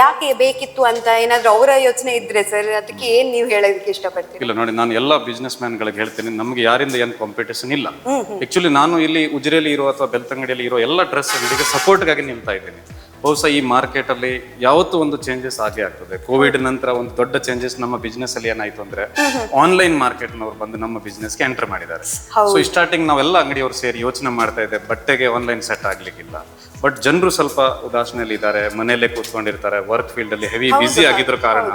ಯಾಕೆ ಬೇಕಿತ್ತು ಅಂತ ಏನಾದ್ರು ಅವರ ಯೋಚನೆ ಇದ್ರೆ ಸರ್? ಅದಕ್ಕೆ ಏನ್ ನೀವು ಹೇಳೋದಕ್ಕೆ ಇಷ್ಟಪಡ್ತೀರಿ? ಇಲ್ಲ ನೋಡಿ ನಾನು ಎಲ್ಲ ಬಿಸ್ನೆಸ್ ಮ್ಯಾನ್ಗಳಿಗೆ ಹೇಳ್ತೀನಿ ನಮಗೆ ಯಾರಿಂದ ಏನು ಕಾಂಪಿಟೇಷನ್ ಇಲ್ಲ. ಆಕ್ಚುಲಿ ನಾನು ಇಲ್ಲಿ ಉಜಿರೆಯಲ್ಲಿ ಇರೋ ಅಥವಾ ಬೆಲ್ತಂಗಡಿಯಲ್ಲಿ ಇರೋ ಎಲ್ಲ ಡ್ರೆಸ್ ಅಂಗಡಿಗೆ ಸಪೋರ್ಟ್ಗಾಗಿ ನಿಲ್ತಾ ಇದ್ದೀನಿ. ಬಹುಶಃ ಈ ಮಾರ್ಕೆಟ್ ಅಲ್ಲಿ ಯಾವತ್ತೂ ಒಂದು ಚೇಂಜಸ್ ಆಗೇ ಆಗ್ತದೆ. ಕೋವಿಡ್ ನಂತರ ಒಂದು ದೊಡ್ಡ ಚೇಂಜಸ್ ನಮ್ಮ ಬಿಸ್ನೆಸ್ ಅಲ್ಲಿ ಏನಾಯ್ತು ಅಂದ್ರೆ ಆನ್ಲೈನ್ ಮಾರ್ಕೆಟ್ ನವರು ಬಂದು ನಮ್ಮ ಬಿಸ್ನೆಸ್ಗೆ ಗೆ ಎಂಟರ್ ಮಾಡಿದ್ದಾರೆ. ಸೊ ಸ್ಟಾರ್ಟಿಂಗ್ ನಾವೆಲ್ಲ ಅಂಗಡಿಯವರು ಸೇರಿ ಯೋಚನೆ ಮಾಡ್ತಾ ಇದ್ದೆ ಬಟ್ಟೆಗೆ ಆನ್ಲೈನ್ ಸೆಟ್ ಆಗ್ಲಿಕ್ಕಿಲ್ಲ. ಬಟ್ ಜನರು ಸ್ವಲ್ಪ ಉದಾಸನೆಯಲ್ಲಿ ಇದ್ದಾರೆ ಮನೆಯಲ್ಲೇ ಕೂತ್ಕೊಂಡಿರ್ತಾರೆ ವರ್ಕ್ ಫೀಲ್ಡ್ ಅಲ್ಲಿ ಹೆವಿ ಬಿಸಿ ಆಗಿದ್ರ ಕಾರಣ.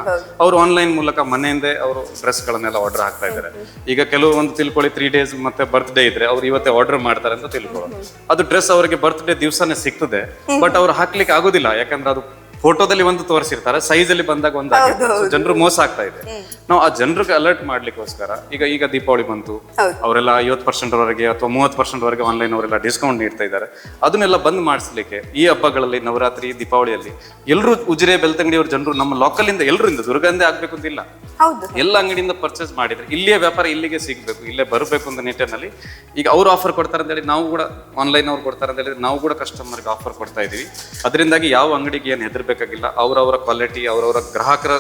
ಅವರು ಆನ್ಲೈನ್ ಮೂಲಕ ಮನೆಯಿಂದೇ ಅವರು ಡ್ರೆಸ್ ಗಳನ್ನೆಲ್ಲ ಆರ್ಡರ್ ಹಾಕ್ತಾ ಇದ್ದಾರೆ. ಈಗ ಕೆಲವೊಂದು ತಿಳ್ಕೊಳ್ಳಿ ತ್ರೀ ಡೇಸ್ ಮತ್ತೆ ಬರ್ತ್ಡೇ ಇದ್ರೆ ಅವ್ರು ಇವತ್ತೇ ಆರ್ಡರ್ ಮಾಡ್ತಾರೆ ಅಂತ ತಿಳ್ಕೊಳ್ಳೋದು. ಅದು ಡ್ರೆಸ್ ಅವರಿಗೆ ಬರ್ತ್ಡೇ ದಿವಸನೇ ಸಿಗ್ತದೆ ಬಟ್ ಅವ್ರು ಹಾಕ್ಲಿಕ್ಕೆ ಆಗೋದಿಲ್ಲ. ಯಾಕಂದ್ರೆ ಅದು ಫೋಟೋದಲ್ಲಿ ಒಂದು ತೋರಿಸಿರ್ತಾರೆ ಸೈಜ್ ಅಲ್ಲಿ ಬಂದಾಗ ಒಂದು ಜನರು ಮೋಸ ಆಗ್ತಾ ಇದೆ. ನಾವು ಆ ಜನರಿಗೆ ಅಲರ್ಟ್ ಮಾಡ್ಲಿಕ್ಕೋಸ್ಕರ ಈಗ ಈಗ ದೀಪಾವಳಿ ಬಂತು ಅವರೆಲ್ಲ ಐವತ್ತು ಪರ್ಸೆಂಟ್ ವರೆಗೆ ಅಥವಾ ಮೂವತ್ತು ಪರ್ಸೆಂಟ್ ವರೆಗೆ ಆನ್ಲೈನ್ ಅವರೆಲ್ಲ ಡಿಸ್ಕೌಂಟ್ ನೀಡ್ತಾ ಇದ್ದಾರೆ. ಅದನ್ನೆಲ್ಲ ಬಂದ್ ಮಾಡಿಸ್ಲಿಕ್ಕೆ ಈ ಹಬ್ಬಗಳಲ್ಲಿ ನವರಾತ್ರಿ ದೀಪಾವಳಿಯಲ್ಲಿ ಎಲ್ಲರೂ ಉಜಿರೆ ಬೆಳ್ತಂಗಡಿಯವ್ರ ಜನರು ನಮ್ಮ ಲೋಕಲ್ ಇಂದ ಎಲ್ಲರಿಂದ ದುರ್ಗಂದೇ ಆಗ್ಬೇಕು ಅಂತಿಲ್ಲ ಎಲ್ಲ ಅಂಗಡಿಯಿಂದ ಪರ್ಚೇಸ್ ಮಾಡಿದ್ರೆ ಇಲ್ಲಿಯೇ ವ್ಯಾಪಾರ ಇಲ್ಲಿಗೆ ಸಿಗಬೇಕು ಇಲ್ಲೇ ಬರಬೇಕು ಅಂತ ನಿಟ್ಟಿನಲ್ಲಿ ಈಗ ಅವ್ರು ಆಫರ್ ಕೊಡ್ತಾರೆ ಅಂತ ಹೇಳಿ ನಾವು ಕೂಡ ಆನ್ಲೈನ್ ಅವ್ರು ಕೊಡ್ತಾರೆ ಅಂತ ಹೇಳಿ ನಾವು ಕೂಡ ಕಸ್ಟಮರ್ಗೆ ಆಫರ್ ಕೊಡ್ತಾ ಇದೀವಿ. ಅದರಿಂದಾಗಿ ಯಾವ ಅಂಗಡಿಗೆ ಏನು ಹೆದರ್ಬೇಕಾಗಿಲ್ಲ ಅವರವರ ಕ್ವಾಲಿಟಿ ಅವರವರ ಗ್ರಾಹಕರ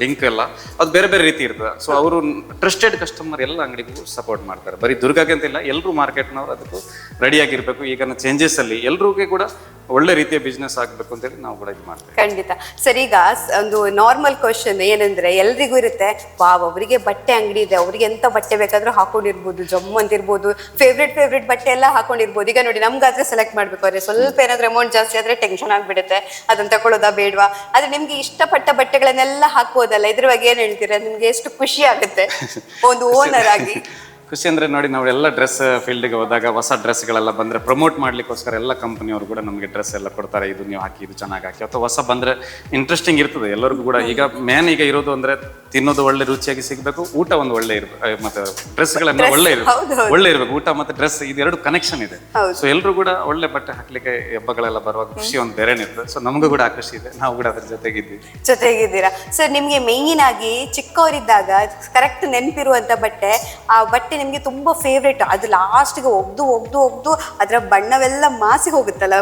ಲಿಂಕ್ ಎಲ್ಲ, ಅದು ಬೇರೆ ಬೇರೆ ರೀತಿ ಇರ್ತದೆ. ಸೊ ಅವರು ಟ್ರಸ್ಟೆಡ್ ಕಸ್ಟಮರ್ ಎಲ್ಲ ಅಂಗಡಿಗೂ ಸಪೋರ್ಟ್ ಮಾಡ್ತಾರೆ. ಬರೀ ದುರ್ಗಾಗೆ ಅಂತಿಲ್ಲ ಎಲ್ಲರೂ ಮಾರ್ಕೆಟ್ನವ್ರು ಅದಕ್ಕೂ ರೆಡಿಯಾಗಿರಬೇಕು ಈಗಿನ ಈಗ ಚೇಂಜಸ್ ಅಲ್ಲಿ ಎಲ್ರಿಗೂ ಕೂಡ ಒಳ್ಳೆ ರೀತಿಯ ಬಿಸ್ನೆಸ್ ಆಗಬೇಕು ಅಂತೇಳಿ ನಾವು ಕೂಡ ಇದು ಮಾಡ್ತೀವಿ ಖಂಡಿತ. ಸರ್ ಈಗ ಸ್- ಒಂದು ನಾರ್ಮಲ್ ಕ್ವಶನ್ ಏನಂದ್ರೆ ಎಲ್ರಿಗೂ ಇರುತ್ತೆ ವಾವ್ ಅವರಿಗೆ ಬಟ್ಟೆ ಅಂಗಡಿ ಇದೆ ಅವ್ರಿಗೆ ಎಂತ ಬಟ್ಟೆ ಬೇಕಾದ್ರೂ ಹಾಕೊಂಡಿರ್ಬೋದು ಜಮ್ ಅಂತಿರ್ಬೋದು ಫೇವ್ರೆಟ್ ಫೇವ್ರೆಟ್ ಬಟ್ಟೆ ಎಲ್ಲ ಹಾಕೊಂಡಿರ್ಬೋದು. ಈಗ ನೋಡಿ ನಮ್ಗಾದ್ರೆ ಸೆಲೆಕ್ಟ್ ಮಾಡ್ಬೇಕು ಅವ್ರೆ. ಸ್ವಲ್ಪ ಏನಾದ್ರೂ ಅಮೌಂಟ್ ಜಾಸ್ತಿ ಆದ್ರೆ ಟೆನ್ಷನ್ ಆಗ್ಬಿಡುತ್ತೆ. ಅದನ್ನ ತಗೊಳ್ಳೋದಾ ಬೇಡವಾ? ಆದ್ರೆ ನಿಮ್ಗೆ ಇಷ್ಟಪಟ್ಟ ಬಟ್ಟೆಗಳನ್ನೆಲ್ಲ ಹಾಕ್ಬೋದಲ್ಲ ಇದ್ರ ಬಗ್ಗೆ ಏನ್ ಹೇಳ್ತೀರಾ? ನಿಮ್ಗೆ ಎಷ್ಟು ಖುಷಿ ಆಗುತ್ತೆ? ಒಂದು ಓನರ್ ಆಗಿ. ಖುಷಿ ಅಂದ್ರೆ ನೋಡಿ ನಾವೆಲ್ಲ ಎಲ್ಲ ಡ್ರೆಸ್ ಫೀಲ್ಡ್ಗೆ ಹೋದಾಗ ಹೊಸ ಡ್ರೆಸ್ಗಳೆಲ್ಲ ಬಂದ್ರೆ ಪ್ರಮೋಟ್ ಮಾಡ್ಲಿಕ್ಕೋಸ್ಕರ ಎಲ್ಲ ಕಂಪ್ನಿಯವರು ಕೂಡ ನಮಗೆ ಡ್ರೆಸ್ ಎಲ್ಲ ಕೊಡ್ತಾರೆ. ಇದು ನೀವು ಹಾಕಿ ಇದು ಚೆನ್ನಾಗಿ ಹಾಕಿ. ಅಥವಾ ಹೊಸ ಬಂದ್ರೆ ಇಂಟ್ರೆಸ್ಟಿಂಗ್ ಇರ್ತದೆ. ಎಲ್ಲರಿಗೂ ಕೂಡ ಈಗ ಮೇನ್ ಈಗ ಇರೋದು ಅಂದ್ರೆ ತಿನ್ನೋದು ಒಳ್ಳೆ ರುಚಿಯಾಗಿ ಸಿಗಬೇಕು ಊಟ ಒಂದು ಒಳ್ಳೆ ಇರಬೇಕು ಮತ್ತೆ ಡ್ರೆಸ್ಗಳನ್ನ ಒಳ್ಳೆ ಇರಬೇಕು. ಒಳ್ಳೆ ಇರಬೇಕು. ಊಟ ಮತ್ತೆ ಡ್ರೆಸ್ ಇದೆರಡು ಕನೆಕ್ಷನ್ ಇದೆ. ಸೊ ಎಲ್ಲರೂ ಕೂಡ ಒಳ್ಳೆ ಬಟ್ಟೆ ಹಾಕ್ಲಿಕ್ಕೆ ಹಬ್ಬಗಳೆಲ್ಲ ಬರುವಾಗ ಖುಷಿ ಒಂದು ಬೇರೆನೇ ಇರ್ತದೆ. ಸೊ ನಮಗೂ ಕೂಡ ಆ ಖುಷಿ ಇದೆ. ನಾವು ಕೂಡ ಅದ್ರ ಜೊತೆಗಿದ್ದೀವಿ ಜೊತೆಗಿದ್ದೀರಾ? ಸರ್ ನಿಮಗೆ ಮೇಯ್ನ್ ಆಗಿ ಚಿಕ್ಕವರಿದ್ದಾಗ ಕರೆಕ್ಟ್ ನೆನಪಿರುವಂತ ಬಟ್ಟೆ ಆ ಬಟ್ಟೆ ನಿಮ್ಗೆ ತುಂಬಾ ಫೇವ್ರೇಟ್ ಅದು ಲಾಸ್ಟ್ಗೆ ಒಗ್ದು ಒಗ್ದು ಒಗ್ದು ಅದರ ಬಣ್ಣವೆಲ್ಲ ಮಾಸಿ ಹೋಗುತ್ತಲ್ಲ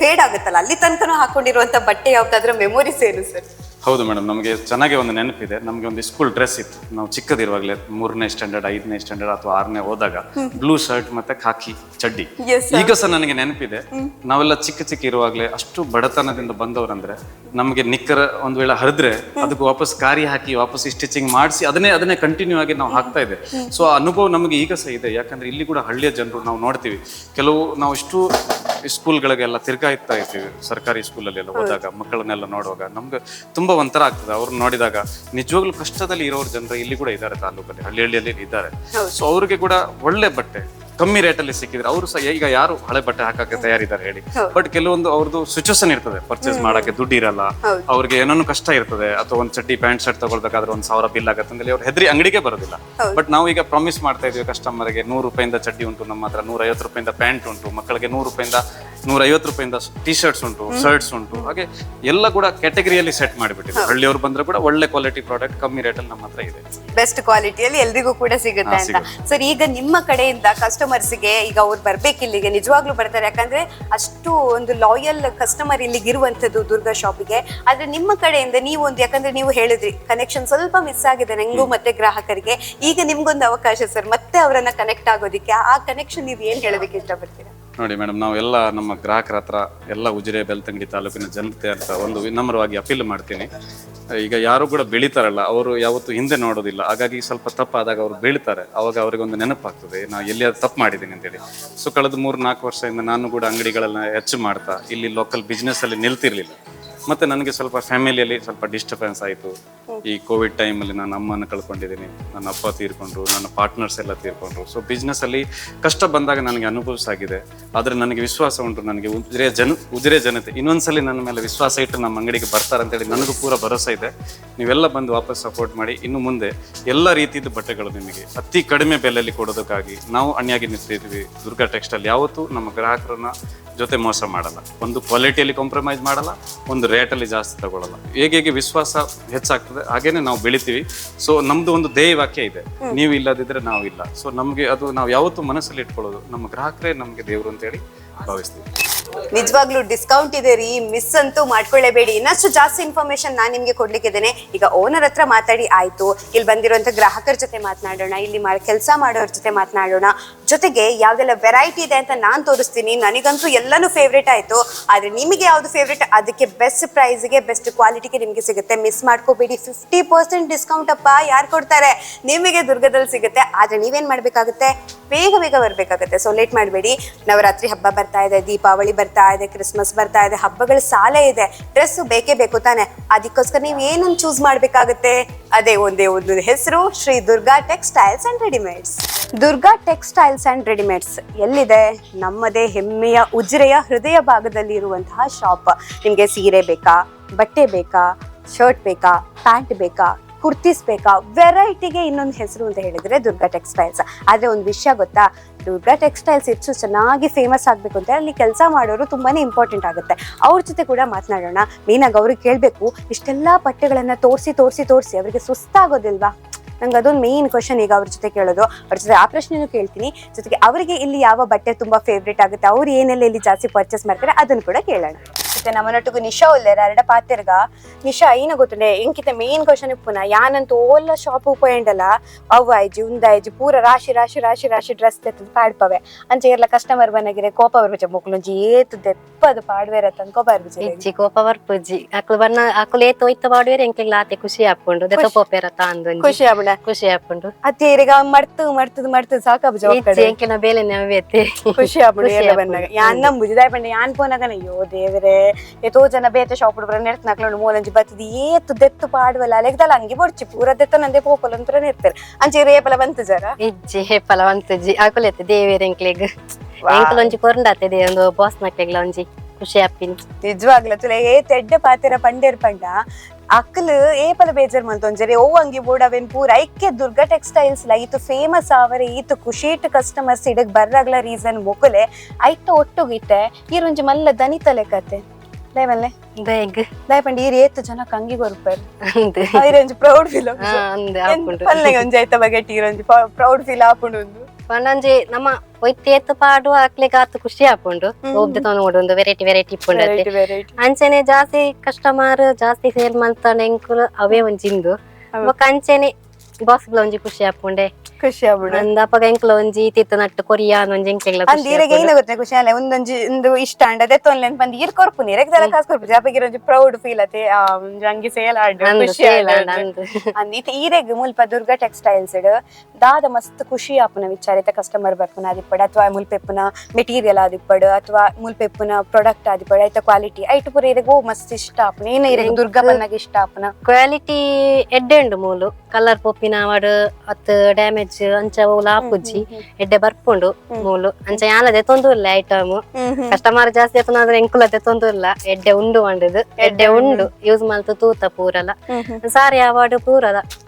ಫೇಡ್ ಆಗುತ್ತಲ್ಲ, ಅಲ್ಲಿ ತನಕನೂ ಹಾಕೊಂಡಿರುವಂಥ ಬಟ್ಟೆ ಯಾವುದಾದ್ರೂ ಮೆಮೊರೀಸ್ ಏನು ಸರ್. ಹೌದು ಮೇಡಮ್ ನಮಗೆ ಚೆನ್ನಾಗಿ ಒಂದು ನೆನಪಿದೆ. ನಮಗೆ ಒಂದು ಸ್ಕೂಲ್ ಡ್ರೆಸ್ ಇತ್ತು. ನಾವು ಚಿಕ್ಕದಿರುವಾಗಲೇ ಮೂರನೇ ಸ್ಟ್ಯಾಂಡರ್ಡ್ ಐದನೇ ಸ್ಟ್ಯಾಂಡರ್ಡ್ ಅಥವಾ ಆರನೇ ಹೋದಾಗ ಬ್ಲೂ ಶರ್ಟ್ ಮತ್ತೆ ಖಾಕಿ ಚಡ್ಡಿ. ಈಗ ಸಹ ನನಗೆ ನೆನಪಿದೆ. ನಾವೆಲ್ಲ ಚಿಕ್ಕ ಚಿಕ್ಕ ಇರುವಾಗಲೇ ಅಷ್ಟು ಬಡತನದಿಂದ ಬಂದವರಂದ್ರೆ ನಮಗೆ ನಿಕ್ಕರ ಒಂದು ವೇಳೆ ಹರಿದ್ರೆ ಅದಕ್ಕೆ ವಾಪಸ್ ಕಾರಿ ಹಾಕಿ ವಾಪಸ್ ಸ್ಟಿಚಿಂಗ್ ಮಾಡಿಸಿ ಅದನ್ನೇ ಅದನ್ನೇ ಕಂಟಿನ್ಯೂ ಆಗಿ ನಾವು ಹಾಕ್ತಾ ಇದೆ ಸೊ ಆ ಅನುಭವ ನಮಗೆ ಈಗ ಸಹ ಇದೆ. ಯಾಕಂದ್ರೆ ಇಲ್ಲಿ ಕೂಡ ಹಳ್ಳಿಯ ಜನರು ನಾವು ನೋಡ್ತೀವಿ. ಕೆಲವು ನಾವು ಇಷ್ಟು ಸ್ಕೂಲ್ಗಳಿಗೆಲ್ಲ ತಿರ್ಗಾಯ್ತಾ ಇರ್ತೀವಿ. ಸರ್ಕಾರಿ ಸ್ಕೂಲಲ್ಲಿ ಎಲ್ಲ ಹೋದಾಗ ಮಕ್ಕಳನ್ನೆಲ್ಲ ನೋಡುವಾಗ ನಮ್ಗೆ ತುಂಬಾ ಒಂಥರ ಆಗ್ತದೆ. ಅವ್ರು ನೋಡಿದಾಗ ನಿಜವಾಗ್ಲೂ ಕಷ್ಟದಲ್ಲಿ ಇರೋರು ಜನರು ಇಲ್ಲಿ ಕೂಡ ಇದ್ದಾರೆ ತಾಲೂಕಲ್ಲಿ ಹಳ್ಳಿ ಹಳ್ಳಿಯಲ್ಲಿ ಇದ್ದಾರೆ ಸೊ ಅವ್ರಿಗೆ ಕೂಡ ಒಳ್ಳೆ ಬಟ್ಟೆ ಕಮ್ಮಿ ರೇಟಲ್ಲಿ ಸಿಕ್ಕಿದ್ರೆ ಅವರು ಸಹ ಈಗ ಯಾರು ಹಳೆ ಬಟ್ಟೆ ಹಾಕಕ್ಕೆ ತಯಾರಿದ್ದಾರೆ ಹೇಳಿ. ಬಟ್ ಕೆಲವೊಂದು ಅವ್ರದ್ದು ಸಿಚುವೇಶನ್ ಇರ್ತದೆ. ಪರ್ಚೇಸ್ ಮಾಡಕ್ಕೆ ದುಡ್ಡು ಇರಲ್ಲ. ಅವ್ರಿಗೆ ಏನೋ ಕಷ್ಟ ಇರ್ತದೆ. ಅಥವಾ ಒಂದು ಚಡ್ಡಿ ಪ್ಯಾಂಟ್ ಶರ್ಟ್ ತಗೊಳ್ಬೇಕಾದ್ರೆ ಒಂದ್ ಸಾವಿರ ಬಿಲ್ ಆಗತ್ತೆ ಅಂದ್ರೆ ಅವ್ರು ಹೆದರಿ ಅಂಗಡಿಗೆ ಬರೋದಿಲ್ಲ. ಬಟ್ ನಾವು ಈಗ ಪ್ರಾಮಿಸ್ ಮಾಡ್ತಾ ಇದೀವಿ ಕಸ್ಟಮರ್ಗೆ ನೂರು ರೂಪಾಯಿಂದ ಚಡ್ಡಿ ಉಂಟು ನಮ್ಮ ಹತ್ರ ನೂರ ಐವತ್ತು ರೂಪಾಯಿಂದ ಪ್ಯಾಂಟ್ ಉಂಟು ಮಕ್ಕಳಿಗೆ ನೂರು ರೂಪಾಯಿಂದ ನೂರ ಐವತ್ತು ರೂಪಾಯಿಂದ ಟಿ ಶರ್ಟ್ಸ್ ಉಂಟು ಶರ್ಟ್ಸ್ ಉಂಟು ಹಾಗೆ ಎಲ್ಲ ಕೂಡ ಕ್ಯಾಟಗರಿಯಲ್ಲಿ ಸೆಟ್ ಮಾಡಿಬಿಟ್ಟಿದೆ. ಹಳ್ಳಿಯವರು ಬಂದ್ರೆ ಕೂಡ ಒಳ್ಳೆ ಕ್ವಾಲಿಟಿ ಪ್ರಾಡಕ್ಟ್ ಕಮ್ಮಿ ರೇಟಲ್ಲಿ ನಮ್ಮ ಹತ್ರ ಇದೆ. ಬೆಸ್ಟ್ ಕ್ವಾಲಿಟಿಯಲ್ಲಿ ಎಲ್ರಿಗೂ ಕೂಡ ಸಿಗುತ್ತೆ ಅಂತ. ಸರ್ ಈಗ ನಿಮ್ಮ ಕಡೆಯಿಂದ ಕಸ್ಟಮರ್ಸ್ಗೆ ಈಗ ಅವ್ರು ಬರ್ಬೇಕು ಇಲ್ಲಿಗೆ ನಿಜವಾಗ್ಲೂ ಬರ್ತಾರೆ. ಯಾಕಂದ್ರೆ ಅಷ್ಟು ಒಂದು ಲಾಯಲ್ ಕಸ್ಟಮರ್ ಇಲ್ಲಿಗೆ ಇರುವಂತದ್ದು ದುರ್ಗಾ ಶಾಪಿಗೆ ಆದ್ರೆ ನಿಮ್ಮ ಕಡೆಯಿಂದ ನೀವು ಒಂದು ಯಾಕಂದ್ರೆ ನೀವು ಹೇಳಿದ್ರಿ ಕನೆಕ್ಷನ್ ಸ್ವಲ್ಪ ಮಿಸ್ ಆಗಿದೆ ನಂಗೂ ಮತ್ತೆ ಗ್ರಾಹಕರಿಗೆ. ಈಗ ನಿಮ್ಗೊಂದು ಅವಕಾಶ ಸರ್ ಮತ್ತೆ ಅವರನ್ನ ಕನೆಕ್ಟ್ ಆಗೋದಿಕ್ಕೆ. ಆ ಕನೆಕ್ಷನ್ ನೀವು ಏನ್ ಹೇಳೋದಕ್ಕೆ ಇಷ್ಟಪಡ್ತೀರಾ? ನೋಡಿ ಮೇಡಮ್, ನಾವು ಎಲ್ಲ ನಮ್ಮ ಗ್ರಾಹಕರ ಹತ್ರ ಎಲ್ಲ ಉಜಿರೆ, ಬೆಳ್ತಂಗಡಿ ತಾಲೂಕಿನ ಜನತೆ ಅಂತ ಒಂದು ವಿನಮ್ರವಾಗಿ ಅಪೀಲ್ ಮಾಡ್ತೀನಿ. ಈಗ ಯಾರು ಕೂಡ ಬೆಳಿತಾರಲ್ಲ, ಅವರು ಯಾವತ್ತು ಹಿಂದೆ ನೋಡೋದಿಲ್ಲ. ಹಾಗಾಗಿ ಸ್ವಲ್ಪ ತಪ್ಪಾದಾಗ ಅವರು ಬೆಳೀತಾರೆ. ಅವಾಗ ಅವರಿಗೆ ಒಂದು ನೆನಪಾಗ್ತದೆ, ನಾ ಎಲ್ಲಿಯಾದ್ರು ತಪ್ಪು ಮಾಡಿದ್ದೀನಿ ಅಂತೇಳಿ. ಸೊ ಕಳೆದ ಮೂರು ನಾಲ್ಕು ವರ್ಷದಿಂದ ನಾನು ಕೂಡ ಅಂಗಡಿಗಳನ್ನ ಹೆಚ್ಚು ಮಾಡ್ತಾ, ಇಲ್ಲಿ ಲೋಕಲ್ ಬಿಸ್ನೆಸ್ ಅಲ್ಲಿ ನಿಲ್ತಿರ್ಲಿಲ್ಲ. ಮತ್ತೆ ನನಗೆ ಸ್ವಲ್ಪ ಫ್ಯಾಮಿಲಿಯಲ್ಲಿ ಸ್ವಲ್ಪ ಡಿಸ್ಟರ್ಬೆನ್ಸ್ ಆಯಿತು. ಈ ಕೋವಿಡ್ ಟೈಮಲ್ಲಿ ನಾನು ಅಮ್ಮನ ಕಳ್ಕೊಂಡಿದ್ದೀನಿ ನನ್ನ ಅಪ್ಪ ತೀರ್ಕೊಂಡ್ರು ನನ್ನ ಪಾರ್ಟ್ನರ್ಸ್ ಎಲ್ಲ ತೀರ್ಕೊಂಡ್ರು. ಸೊ ಬಿಸ್ನೆಸ್ಸಲ್ಲಿ ಕಷ್ಟ ಬಂದಾಗ ನನಗೆ ಅನುಭವಿಸಾಗಿದೆ ಆದರೆ ನನಗೆ ವಿಶ್ವಾಸ ಉಂಟು ನನಗೆ ಉಜಿರೆ ಜನ ಉದುರೆ ಜನತೆ ಇನ್ನೊಂದ್ಸಲಿ ನನ್ನ ಮೇಲೆ ವಿಶ್ವಾಸ ಇಟ್ಟು ನಮ್ಮ ಅಂಗಡಿಗೆ ಬರ್ತಾರೆ ಅಂತೇಳಿ ನನಗೂ ಪೂರ ಭರೋಸೆ ಇದೆ. ನೀವೆಲ್ಲ ಬಂದು ವಾಪಸ್ ಸಪೋರ್ಟ್ ಮಾಡಿ ಇನ್ನು ಮುಂದೆ ಎಲ್ಲ ರೀತಿಯದ್ದು ಬಟ್ಟೆಗಳು ನಿಮಗೆ ಅತಿ ಕಡಿಮೆ ಬೆಲೆಯಲ್ಲಿ ಕೊಡೋದಕ್ಕಾಗಿ ನಾವು ಅಣ್ಯಾಗಿ ನಿಂತಿದ್ದೀವಿ. ದುರ್ಗಾ ಟೆಕ್ಸ್ಟೈಲ್ ಯಾವತ್ತೂ ನಮ್ಮ ಗ್ರಾಹಕರನ್ನ ಜೊತೆ ಮೋಸ ಮಾಡಲ್ಲ. ಒಂದು ಕ್ವಾಲಿಟಿಯಲ್ಲಿ ಕಾಂಪ್ರಮೈಸ್ ಮಾಡಲ್ಲ ಒಂದು ರೇಟಲ್ಲಿ ಜಾಸ್ತಿ ತಗೊಳ್ಳಲ್ಲ. ಹೇಗೆ ಹೇಗೆ ವಿಶ್ವಾಸ ಹೆಚ್ಚಾಗ್ತದೆ ಹಾಗೇನೆ ನಾವು ಬೆಳಿತೀವಿ. ಸೊ ನಮ್ದು ಒಂದು ಧ್ಯೇಯ ವಾಕ್ಯ ಇದೆ. ನೀವು ಇಲ್ಲದಿದ್ರೆ ನಾವು ಇಲ್ಲ. ಸೊ ನಮ್ಗೆ ಅದು ನಾವು ಯಾವತ್ತೂ ಮನಸ್ಸಲ್ಲಿ ಇಟ್ಕೊಳ್ಳೋದು. ನಮ್ಮ ಗ್ರಾಹಕರೇ ನಮ್ಗೆ ದೇವರು ಅಂತೇಳಿ ಭಾವಿಸ್ತೀವಿ. ನಿಜವಾಗ್ಲೂ ಡಿಸ್ಕೌಂಟ್ ಇದೆ ರೀ. ಮಿಸ್ ಅಂತೂ ಮಾಡ್ಕೊಳ್ಳೇಬೇಡಿ. ಇನ್ನಷ್ಟು ಜಾಸ್ತಿ ಇನ್ಫಾರ್ಮೇಶನ್ ನಾನು ನಿಮಗೆ ಕೊಡ್ಲಿಕ್ಕಿದ್ದೇನೆ ಈಗ ಓನರ್ ಹತ್ರ ಮಾತಾಡಿ, ಆಯ್ತು. ಇಲ್ಲಿ ಬಂದಿರುವಂತ ಗ್ರಾಹಕರ ಜೊತೆ ಮಾತನಾಡೋಣ. ಇಲ್ಲಿ ಕೆಲಸ ಮಾಡೋರ ಜೊತೆ ಮಾತನಾಡೋಣ. ಜೊತೆಗೆ ಯಾವ್ದೆಲ್ಲ ವೆರೈಟಿ ಇದೆ ಅಂತ ನಾನು ತೋರಿಸ್ತೀನಿ. ನನಗಂತೂ ಎಲ್ಲಾನು ಫೇವ್ರೇಟ್ ಆಯ್ತು. ಆದ್ರೆ ನಿಮಗೆ ಯಾವ್ದು ಫೇವ್ರೇಟ್ ಅದಕ್ಕೆ ಬೆಸ್ಟ್ ಪ್ರೈಸ್ಗೆ ಬೆಸ್ಟ್ ಕ್ವಾಲಿಟಿಗೆ ನಿಮಗೆ ಸಿಗುತ್ತೆ. ಮಿಸ್ ಮಾಡ್ಕೋಬೇಡಿ. ಫಿಫ್ಟಿ ಪರ್ಸೆಂಟ್ ಡಿಸ್ಕೌಂಟ್ ಅಪ್ಪ. ಯಾರು ಕೊಡ್ತಾರೆ? ನಿಮಗೆ ದುರ್ಗದಲ್ಲಿ ಸಿಗುತ್ತೆ. ಆದ್ರೆ ನೀವೇನ್ ಮಾಡ್ಬೇಕಾಗುತ್ತೆ? ಬೇಗ ಬೇಗ ಬರ್ಬೇಕಾಗುತ್ತೆ. ಸೊ ಲೇಟ್ ಮಾಡಬೇಡಿ. ನವರಾತ್ರಿ ಹಬ್ಬ ಬರ್ತಾ ಇದೆ. ದೀಪಾವಳಿ ಇದೆ ಕ್ರಿಸ್ಮಸ್ ಬರ್ತಾ ಇದೆ, ಹಬ್ಬಗಳ ಸಾಲ ಇದೆ ಡ್ರೆಸ್ ಬೇಕೇ ಬೇಕು ತಾನೆ. ಅದಕ್ಕೋಸ್ಕರ ನೀವು ಏನನ್ನು ಚೂಸ್ ಮಾಡ್ಬೇಕಾಗುತ್ತೆ? ಅದೇ ಒಂದೇ ಒಂದು ಹೆಸರು, Shri Durga textiles and readymades Durga textiles and readymades ಎಲ್ಲಿದೆ? ನಮ್ಮದೇ ಹೆಮ್ಮೆಯ, ಉಜಿರೆಯ ಹೃದಯ ಭಾಗದಲ್ಲಿ ಇರುವಂತಹ ಶಾಪ್ ನಿಮಗೆ ಸೀರೆ ಬೇಕಾ, ಬಟ್ಟೆ ಬೇಕಾ ಶರ್ಟ್ ಬೇಕಾ ಪ್ಯಾಂಟ್ ಬೇಕಾ, ಕುರ್ತಿಸ್ ಬೇಕಾ? ವೆರೈಟಿಗೆ ಇನ್ನೊಂದು ಹೆಸರು ಅಂತ ಹೇಳಿದ್ರೆ ದುರ್ಗಾ ಟೆಕ್ಸ್ಟೈಲ್ಸ್ ಆದ್ರೆ ಒಂದು ವಿಷಯ ಗೊತ್ತಾ? ದುರ್ಗಾ ಟೆಕ್ಸ್ಟೈಲ್ಸ್ ಹೆಚ್ಚು ಚೆನ್ನಾಗಿ ಫೇಮಸ್ ಆಗಬೇಕು ಅಂತ ಅಲ್ಲಿ ಕೆಲಸ ಮಾಡೋರು ತುಂಬಾನೇ ಇಂಪಾರ್ಟೆಂಟ್ ಆಗುತ್ತೆ. ಅವ್ರ ಜೊತೆ ಕೂಡ ಮಾತನಾಡೋಣ. ಮೇನಾಗಿ ಅವ್ರಿಗೆ ಕೇಳಬೇಕು, ಇಷ್ಟೆಲ್ಲ ಬಟ್ಟೆಗಳನ್ನು ತೋರಿಸಿ ತೋರಿಸಿ ತೋರಿಸಿ ಅವರಿಗೆ ಸುಸ್ತಾಗೋದಿಲ್ವಾ? ನಂಗೆ ಅದೊಂದು ಮೇನ್ ಕ್ವಶನ್ ಈಗ ಅವ್ರ ಜೊತೆ ಕೇಳೋದು. ಅವ್ರ ಜೊತೆ ಆ ಪ್ರಶ್ನೆನೂ ಕೇಳ್ತೀನಿ. ಜೊತೆಗೆ ಅವರಿಗೆ ಇಲ್ಲಿ ಯಾವ ಬಟ್ಟೆ ತುಂಬಾ ಫೇವ್ರೇಟ್ ಆಗುತ್ತೆ ಅವ್ರು ಏನೆಲ್ಲ ಇಲ್ಲಿ ಜಾಸ್ತಿ ಪರ್ಚೇಸ್ ಮಾಡ್ತಾರೆ ಅದನ್ನು ಕೂಡ ಕೇಳೋಣ. ಜೊತೆ ನಮ್ಮನೊಟ್ಟಿಗೂ ನಿಶಾ ಉಲ್ಲೇರ ಎರಡ ಪಾತಿರ್ಗ. ನಿಶಾ ಏನ ಗೊತ್ತುಂಡೆ ಎಂಕಿತ ಮೇನ್ ಕ್ವಶನ್ ಪುನಃ ಯಾನಂತ ಓಲ್ಲ ಶಾಪ್ ಉಪಯೋಂಡಲ್ಲ ಅವು ಆಯ್ಜಿ ಉಂದಾಯ್ಜಿ ಪೂರ ರಾಶಿ ರಾಶಿ ರಾಶಿ ರಾಶಿ ಡ್ರೆಸ್ ತೆತ್ತದು ಪಾಡ್ಪವೆ. ಅಂಚೆ ಎಲ್ಲ ಕಸ್ಟಮರ್ ಬನ್ನಗಿರೆ ಕೋಪ ಬರ್ಬುಜ ಮೊಕ್ಲೊಂಜಿ ಏತು ದೆಪ್ಪದು ಪಾಡ್ವೇರ ತಂದ್ ಕೋಪ ಬರ್ಬುಜ ಇಜ್ಜಿ ಕೋಪ ಬರ್ಪುಜ್ಜಿ ಅಕ್ಲು ಬಣ್ಣ ಅಕ್ಲು ಏತ್ ಒಯ್ತ ಪಾಡ್ವೇರ ಎಂಕೆ ಲಾತೆ ಖುಷಿ ಹಾಕೊಂಡು ದೆತ್ತ ಪೋಪೇರ ತಾಂದು ಖುಷಿ ಖುಷಿ ಹಾಕೊಂಡು ಅತ್ತೆ ಈಗ ಮರ್ತು ಮರ್ತದು ಮರ್ತದು ಸಾಕಾಬು ಎಂಕಿನ ಬೇಲೆ ನವ್ಯತೆ ಖುಷಿ ಆಪುಂಡು ಎಲ್ಲ. ಬಂದಾಗ. ಯಾನ್ ನಂಬುಜಿ ದಾಯ್ ಪಂಡ ಯಾನ್ ಪೋನಾಗನ ಅಯ್ಯೋ ದೇವರೇ ಎತೋ ಜನ ಬೇತೆ ಶಾಪ್ ಬರ ನೆರ್ತ್ ನಕ್ಲೊಂಡು ಮೂಲಂಜಿ ಬತ್ತದ ಏತು ದೆತ್ತು ಪಾಡುವಲ್ಲ ಅಲೆಗ್ದಲ್ಲ ಹಂಗೆ ಬೊಡ್ಚಿ ಪೂರ ದೆತ್ತ ನಂದೆ ಪೋಪಲ್ ಅಂತ ನೆರ್ತಾರೆ ಅಂಚೆ ರೇಪಲ ಬಂತು ಜರ? ಇಜ್ಜಿ ಹೇಪಲ ವಂತಜ್ಜಿ ಅಕುಲೆತ್ತೆ ದೇವೇರ್ ಎಂಕ್ಲೆಗ್. ಎಂಕ್ಲೊಂಜಿ ಕೊರಂಡಾತೆ ಒಂದು ಬಾಸ್ ನಕ್ಲೆಗ್ಲ ಒಂಜಿ ಖುಷಿ ಹಾಪಿನ್ ನಿಜವಾಗ್ಲ ತುಲೆ ಏ ತೆಡ್ಡ ಪಾತಿರ ಪಂಡೇರ್ ಪಂಡ. ಅಕ್ಕಲ್ ಏಪಲ ಬೇಜಾರ್ ಮಂತೊಂಜರೆ ಓ ಅಂಗಿ ಬೋಡವೆನ್ ಪೂರ. ಐಕ್ಯ ದುರ್ಗಾ ಟೆಕ್ಸ್ಟೈಲ್ಸ್ ಲ ಈತು ಫೇಮಸ್ ಆವರೆ. ಈತು ಖುಷಿಟ್ ಕಸ್ಟಮರ್ಸ್ ಇಡಕ್ ಬರ್ರಾಗ್ಲ ರೀಸನ್ ಮೊಕಲೆ. ಐತ ಒಟ್ಟುಗಿತ್ತೆ ಈರೊಂಜಿ ಮಲ್ಲ ದನಿತಲೆ ಕತೆ. ಲೇವಲ್ಲೆ ಬೇಗ್. ದಾಯ್ ಪಂಡ ಈರ್ ಏತ್ ಜನ ಕಂಗಿ ಬರ್ಪರ್ ಅಂದ್. ಐರೊಂಜಿ ಪ್ರೌಡ್ ಫೀಲ್ ಪಲ್ಲೆ ಒಂಜಿ ಐತ ಬಗೆಟ್ ಈರೊಂಜಿ ಪ್ರೌಡ್ ಫೀಲ್ ಆಪುಂಡು ಪಂಡಂಜಿ ನಮ್ಮ ಒಯ್ತಿ ಏತ್ ಪಾಡು ಅಕ್ಲೆಗ್ ಆತು ಖುಷಿ ಹಾಕೊಂಡು ಒಬ್ದೆ ತೊಂದು ಒಂದು ವೆರೈಟಿ ವೆರೈಟಿ ವೆರೈಟಿ ಅಂಚೆನೆ ಜಾಸ್ತಿ ಕಸ್ಟಮರ್ ಜಾಸ್ತಿ ಸೇಲ್ ಮಾಡ್ತಾನೆ ಅವೇ ಒಂಜಿಂದು ಅಂಚೆನೆ ಬಾಸ್ಗ್ಲ ಒಂಜಿ ಖುಷಿ ಹಾಪುಂಡೆ ಖುಷಿ ಆಗ್ಬಿಡು ಅಂದಪ್ಪಗ ಎಂಕ್ಲ ಒಂಜಿ ತಿತ್ತ ನಟ್ಟು ಕೊರಿಯಾನ್ ಒಂಜಿ ಎಂಕ್ಲೆಗ್ಲ ಅಂದ್ ಈರೆಗ್ ಏನ ಗೊತ್ತ ಖುಷಿ ಅಲ್ಲ ಒಂದೊಂಜಿ ಒಂದು ಇಷ್ಟ ಅಂಡ ಅದೆತ್ತ ಒಂದ್ ಬಂದ್ ಈರ್ ಕೊರ್ಪು ನೀರೆಗ್ ಜಲ ಕಾಸ್ ಕೊರ್ಪು ಜಾಪಗಿರ ಒಂಜಿ ಪ್ರೌಡ್ ಫೀಲ್ ಅತೆ ಅಂಗಿ ಸೇಲ್ ಆಡ್ ಖುಷಿ ಅಂದಿತ್ ಈರೆಗ್ ಮುಲ್ಪ ದುರ್ಗಾ ಟೆಕ್ಸ್ಟೈಲ್ಸ್ ಡ್ ದಾದ ಮಸ್ತ್ ಖುಷಿ ಆಪುನ ವಿಚಾರಿತ ಕಸ್ಟಮರ್ ಬರ್ಪುನ ಆದಿಪ್ಪಡ್ ಅಥವಾ ಮುಲ್ಪೆಪ್ಪುನ ಮೆಟೀರಿಯಲ್ ಆದಿಪ್ಪಡ್ ಅಥವಾ ಮುಲ್ಪೆಪ್ಪುನ ಪ್ರಾಡಕ್ಟ್ ಆದಿಪ್ಪಡು ಐತ ಕ್ವಾಲಿಟಿ ಐಟ್ ಪೂರ ಇರೆಗ್ ಮಸ್ತ್ ಇಷ್ಟ ಆಪುನ. ಏನ ಇರೆಗ್ ದುರ್ಗಾ ಬನ್ನಗ ಇಷ್ಟ ಆಪುನ? ಕ್ವಾಲಿಟಿ ಎಡ್ಡೆ ಉಂಡು ಮೂಲು. ಕಲರ್ ಪೊಪ್ಪಿನ ವಾಡು ಅತ್ ಡ್ಯಾಮೇಜ್ ಅಂಚ ಓಲ್ ಆಪುಜ್ಜಿ ಎಡ್ಡೆ ಬರ್ಪುಂಡು ಮೂಲು. ಅಂಚ ಯಾನದೆ ತೊಂದು ಇಲ್ಲ ಐಟಮ್ ಕಸ್ಟಮರ್ ಜಾಸ್ತಿ ಆತನಾದ್ರೆ ಎಂಕುಲತೆ ತೊಂದು ಇಲ್ಲ. ಎಡ್ಡೆ ಉಂಡು ಮಂಡದು ಎಡ್ಡೆ ಉಂಡು. ಯೂಸ್ ಮಾಡ್ತು ತೂತ ಪೂರಲ ಸಾರಿ ಅವಾರ್ಡ್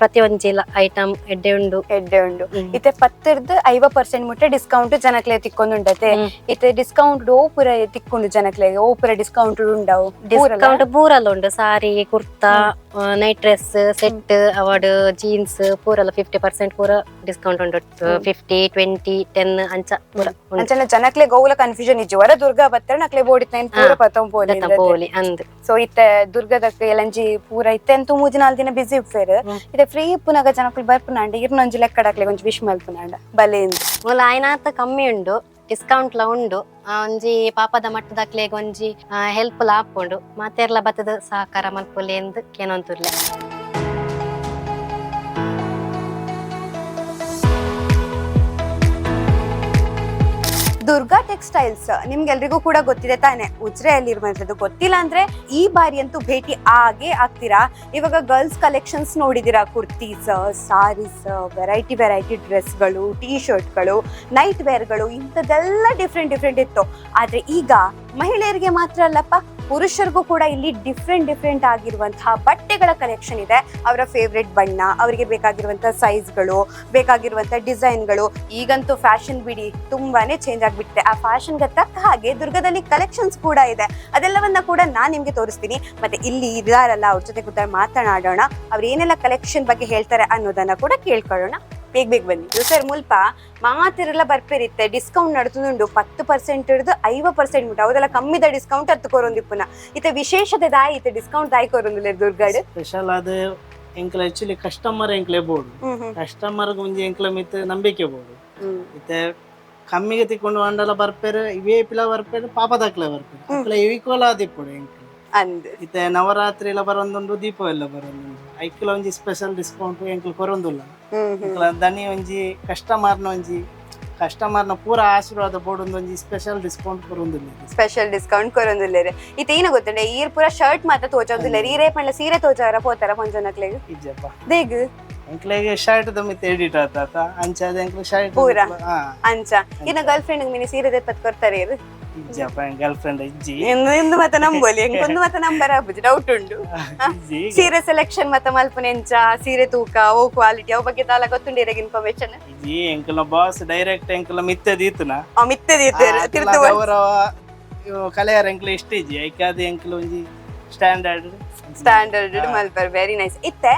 ಪ್ರತಿ ಒಂಜಿಲ ಐಟಮ್ ಎಡ್ಡೆ ಉಂಡು. ಎಡ್ಡೆ ಉಂಡು. ಇತ್ತೆ ಪತ್ತಿರ್ದು ಐವ ಪರ್ಸೆಂಟ್ ಮುಟ್ಟೆ ಡಿಸ್ಕೌಂಟ್ ಜನಕ್ಲೆ ತಿಕ್ಕೊಂಡು ಉಂಡತೆ ಇತ್ತೆ ಡಿಸ್ಕೌಂಟ್ ಓ ಪೂರ ತಿಕ್ಕೊಂಡು ಜನಕ್ಲೆ ಓಪುರ ಡಿಸ್ಕೌಂಟ್ ಉಂಡವು. ಡಿಸ್ಕೌಂಟ್ ಪೂರಲ್ಲ ಉಂಡು. Sari kurta night dress set award jeans ಪೂರಲ್ಲ. ಫಿಫ್ಟಿ ಪರ್ಸೆಂಟ್ ಪೂರ ಡಿಸ್ಕೌಂಟ್ ಉಂಟು. ಫಿಫ್ಟಿ ಟ್ವೆಂಟಿ ಟೆನ್ ಅಂಚ ಪೂರ ಉಂಡು ಅಂಚನೆ ಜನಕ್ಲೆ ಗೋವುಲ ಕನ್ಫ್ಯೂಷನ್ ಇಜ್ಜು ವರ ದುರ್ಗಾ ಬತ್ತರ ನಕ್ಲೆ ಬೋಡಿತ್ನ ಪೂರ ಪತಂ ಪೋಲಿ ದತ್ತ ಪೋಲಿ ಅಂದ್. ಸೊ ಇತ್ತೆ ದುರ್ಗದಕ್ಕೆ ಎಲಂಜಿ ಪೂರ ಇತ್ತೆ ಅಂತೂ ಮೂಜಿ ನಾಲ್ ದಿನ ಬಿಸಿ ಉಪ್ಪೇರು ಇತ್ತೆ ಫ್ರೀ ಪುನಗ ಜನಕ್ಕೆ ಬರ್ಪುನಾಂಡ ಇರ್ನೊಂಜಿ ಲೆಕ್ಕಡಕ್ಲೆ ಒಂಜಿ ವಿಶ್ ಮಲ್ಪುನಾಂಡ ಬಲೆಯಿಂದ ಮೂಲ ಆಯ್ನಾತ ಕಮ್ಮಿ ಉಂಡು. ಡಿಸ್ಕೌಂಟ್ ಲ ಉಂಡು. ಆ ಒಂಜಿ ಪಾಪದ ಮಟ್ಟದಕ್ಲೆಗ್ ಒಂಜಿ ಹೆಲ್ಪ್ ಲ ಆಪುಂಡು ಮಾತೆರ್ಲ ಬತ್ತದ ಸಹಕಾರ ಮಲ್ಪೊಲಿ ಎಂದು ಕೇನೊಂತುರ್ಲೆ ದುರ್ಗಾ ಟೆಕ್ಸ್ಟೈಲ್ಸ್, ನಿಮ್ಗೆಲ್ರಿಗೂ ಕೂಡ ಗೊತ್ತಿದೆ ತಾನೆ. ಉಜ್ರೆಯಲ್ಲಿ ಇರುವಂತದ್ದು ಗೊತ್ತಿಲ್ಲ ಅಂದ್ರೆ ಈ ಬಾರಿ ಅಂತೂ ಭೇಟಿ ಆಗೇ ಆಗ್ತೀರಾ? ಇವಾಗ ಗರ್ಲ್ಸ್ ಕಲೆಕ್ಷನ್ಸ್ ನೋಡಿದಿರಾ ಕುರ್ತೀಸ್ ಸಾರೀಸ್ ವೆರೈಟಿ ವೆರೈಟಿ ಡ್ರೆಸ್ಗಳು ಟೀ ಶರ್ಟ್ಗಳು ನೈಟ್ ವೇರ್ಗಳು ಇಂಥದ್ದೆಲ್ಲ ಡಿಫ್ರೆಂಟ್ ಡಿಫ್ರೆಂಟ್ ಇತ್ತು. ಆದ್ರೆ ಈಗ ಮಹಿಳೆಯರಿಗೆ ಮಾತ್ರ ಅಲ್ಲಪ್ಪ. ಪುರುಷರಿಗೂ ಕೂಡ ಇಲ್ಲಿ ಡಿಫ್ರೆಂಟ್ ಡಿಫ್ರೆಂಟ್ ಆಗಿರುವಂತಹ ಬಟ್ಟೆಗಳ ಕಲೆಕ್ಷನ್ ಇದೆ. ಅವರ ಫೇವ್ರೆಟ್ ಬಣ್ಣ, ಅವರಿಗೆ ಬೇಕಾಗಿರುವಂತಹ ಸೈಜ್ಗಳು ಬೇಕಾಗಿರುವಂತಹ ಡಿಸೈನ್ಗಳು ಈಗಂತೂ ಫ್ಯಾಷನ್ ಬಿಡಿ ತುಂಬಾನೇ ಚೇಂಜ್ ಆಗಿಬಿಟ್ಟಿದೆ. ಆ ಫ್ಯಾಷನ್ಗೆ ತಕ್ಕ ಹಾಗೆ ದುರ್ಗದಲ್ಲಿ ಕಲೆಕ್ಷನ್ಸ್ ಕೂಡ ಇದೆ. ಅದೆಲ್ಲವನ್ನ ಕೂಡ ನಾನು ನಿಮ್ಗೆ ತೋರಿಸ್ತೀನಿ. ಮತ್ತೆ ಇಲ್ಲಿ ಇದಾರಲ್ಲ, ಅವ್ರ ಜೊತೆ ಕೂತ ಮಾತನಾಡೋಣ. ಅವ್ರು ಏನೆಲ್ಲ ಕಲೆಕ್ಷನ್ ಬಗ್ಗೆ ಹೇಳ್ತಾರೆ ಅನ್ನೋದನ್ನ ಕೂಡ ಕೇಳ್ಕೊಳ್ಳೋಣ. ಬೇಗ ಬೇಗ ಬನ್ನಿ. ಸರ್ ಮುಲ್ಪ ಮಾತಿರೆಲ್ಲ ಬರ್ಪೇರಿತ್ತೆ ಡಿಸ್ಕೌಂಟ್ ನಡ್ತುಂಡು ಪತ್ತು ಪರ್ಸೆಂಟ್ ಹಿಡಿದು ಐವ ಪರ್ಸೆಂಟ್ ಮುಟ್ಟ. ಅವದೆಲ್ಲ ಕಮ್ಮಿದ ಡಿಸ್ಕೌಂಟ್ ಹತ್ತು ಕೊರೊಂದಿಪ್ಪುನ ಇತ್ತೆ ವಿಶೇಷತೆ ದಾಯಿ ಇತ್ತೆ ಡಿಸ್ಕೌಂಟ್ ದಾಯಿ ಕೊರೊಂದಿಲ್ಲ ದುರ್ಗಾಡ್. ಸ್ಪೆಷಲ್ ಅದು ಎಂಕ್ಲ ಆಕ್ಚುಲಿ ಕಸ್ಟಮರ್ ಎಂಕ್ಲೆ ಬೋಡು ಕಸ್ಟಮರ್ ಒಂಜಿ ಎಂಕ್ಲ ಮಿತ್ ನಂಬಿಕೆ ಬೋಡು ಇತ್ತೆ ಕಮ್ಮಿಗೆ ತಿಕ್ಕೊಂಡು ಅಂಡಲ ಬರ್ಪೇರು ಇವೇ ಪಿಲ ಬರ್ಪೇರು ಪಾಪದಕ್ಲೆ ಬರ್ಪೇರು. ಅಕ್ಲ ಇವಿಕೋಲ ಆದಿಪ್ಪುಡು ಎಂಕ್ಲೆ. ಅಂದ್. ಇತ್ತೆ ನವರಾತ್ರಿ ಎಲ್ಲ ಬರೊಂದುಂಡು ದೀಪ ಎಲ್ಲ ಬರೊಂದುಂಡು ಐಕ್ಲ ಒಂಜಿ ಸ್ಪೆಷಲ್ ಡಿಸ್ಕೌಂಟ್ ಎಂಕ್ಲ ಕೊರೊಂದುಲ್ಲ. ದನಿ ಒಂಜಿ ಕಸ್ಟಮರ್ನ ಒಂಜಿ ಕಸ್ಟಮರ್ನ ಪೂರ ಆಶೀರ್ವಾದ ಬೋಡೊಂದು ಒಂಜಿ ಸ್ಪೆಷಲ್ ಡಿಸ್ಕೌಂಟ್ ಕೊರೊಂದುಲ್ಲ ಸ್ಪೆಷಲ್ ಡಿಸ್ಕೌಂಟ್ ಕೊರೊಂದಿಲ್ಲ ಇತ್ತೆ ಏನ ಗೊತ್ತುಂಡೆ ಈರ್ ಪೂರ ಶರ್ಟ್ ಮಾತ್ರ ತೋಚೋದಿಲ್ಲ ಈರೇ ಮಳ್ಳ ಸೀರೆ ತೋಚಾರ ಪೋತಾರ ಕೊಂಚನಕ್ಲೆಗ್ ಇಜ್ಜಪ್ಪ. ದೇಗ್? ಎಂಕ್ಲೆಗೆ ಶರ್ಟ್ ದಮಿತ್ ಎಡಿಟ್ ಆತಾತ. ಅಂಚಾದ ಎಂಕ್ಲೆ ಶರ್ಟ್ ಪೂರ? ಹಾ. ಅಂಚ. ಇನ್ನ ಗರ್ಲ್ ಫ್ರೆಂಡ್ ಮಿನಿ ಸೀರೆ ತೆಪ್ಪತ್ ಕೊರ್ತಾರೆ ಇರು. ಜಪಾನ್ ಗರ್ಲ್ ಫ್ರೆಂಡ್ ಇಜ್ಜಿ? ಎಂದು ಇಂದು ಮತ ನಂಬೋಲಿ ಎಂಕೊಂದು ಮತ ನಂಬರ್ ಆಗ್ಬೋದು ಡೌಟ್ ಉಂಟು. ಸೀರೆ ಸೆಲೆಕ್ಷನ್ ಮತ ಮಲ್ಪುನೆ ಎಂಚ ಸೀರೆ ತೂಕ ಓ ಕ್ವಾಲಿಟಿ ಅವ ಬಗ್ಗೆ ತಾಲ ಗೊತ್ತುಂಡಿರ ಇನ್ಫಾರ್ಮೇಶನ್ ಇಜ್ಜಿ ಎಂಕಲ ಬಾಸ್ ಡೈರೆಕ್ಟ್ ಎಂಕಲ ಮಿತ್ತೆ ದೀತುನ ಮಿತ್ತದಿ ತಿರ್ತು ಗೌರವ ಇವು ಕಲೆಯರ ಎಂಕಲ ಇಷ್ಟ ಇಜ್ಜಿ? ಐಕಾದಿ ಎಂಕಲ ಒಂಜಿ ಸ್ಟ್ಯಾಂಡರ್ಡ್ ಸ್ಟ್ಯಾಂಡರ್ಡ್ ಮಲ್ಪರ್ ವೆರಿ ನೈಸ್ ಇತ್ತೆ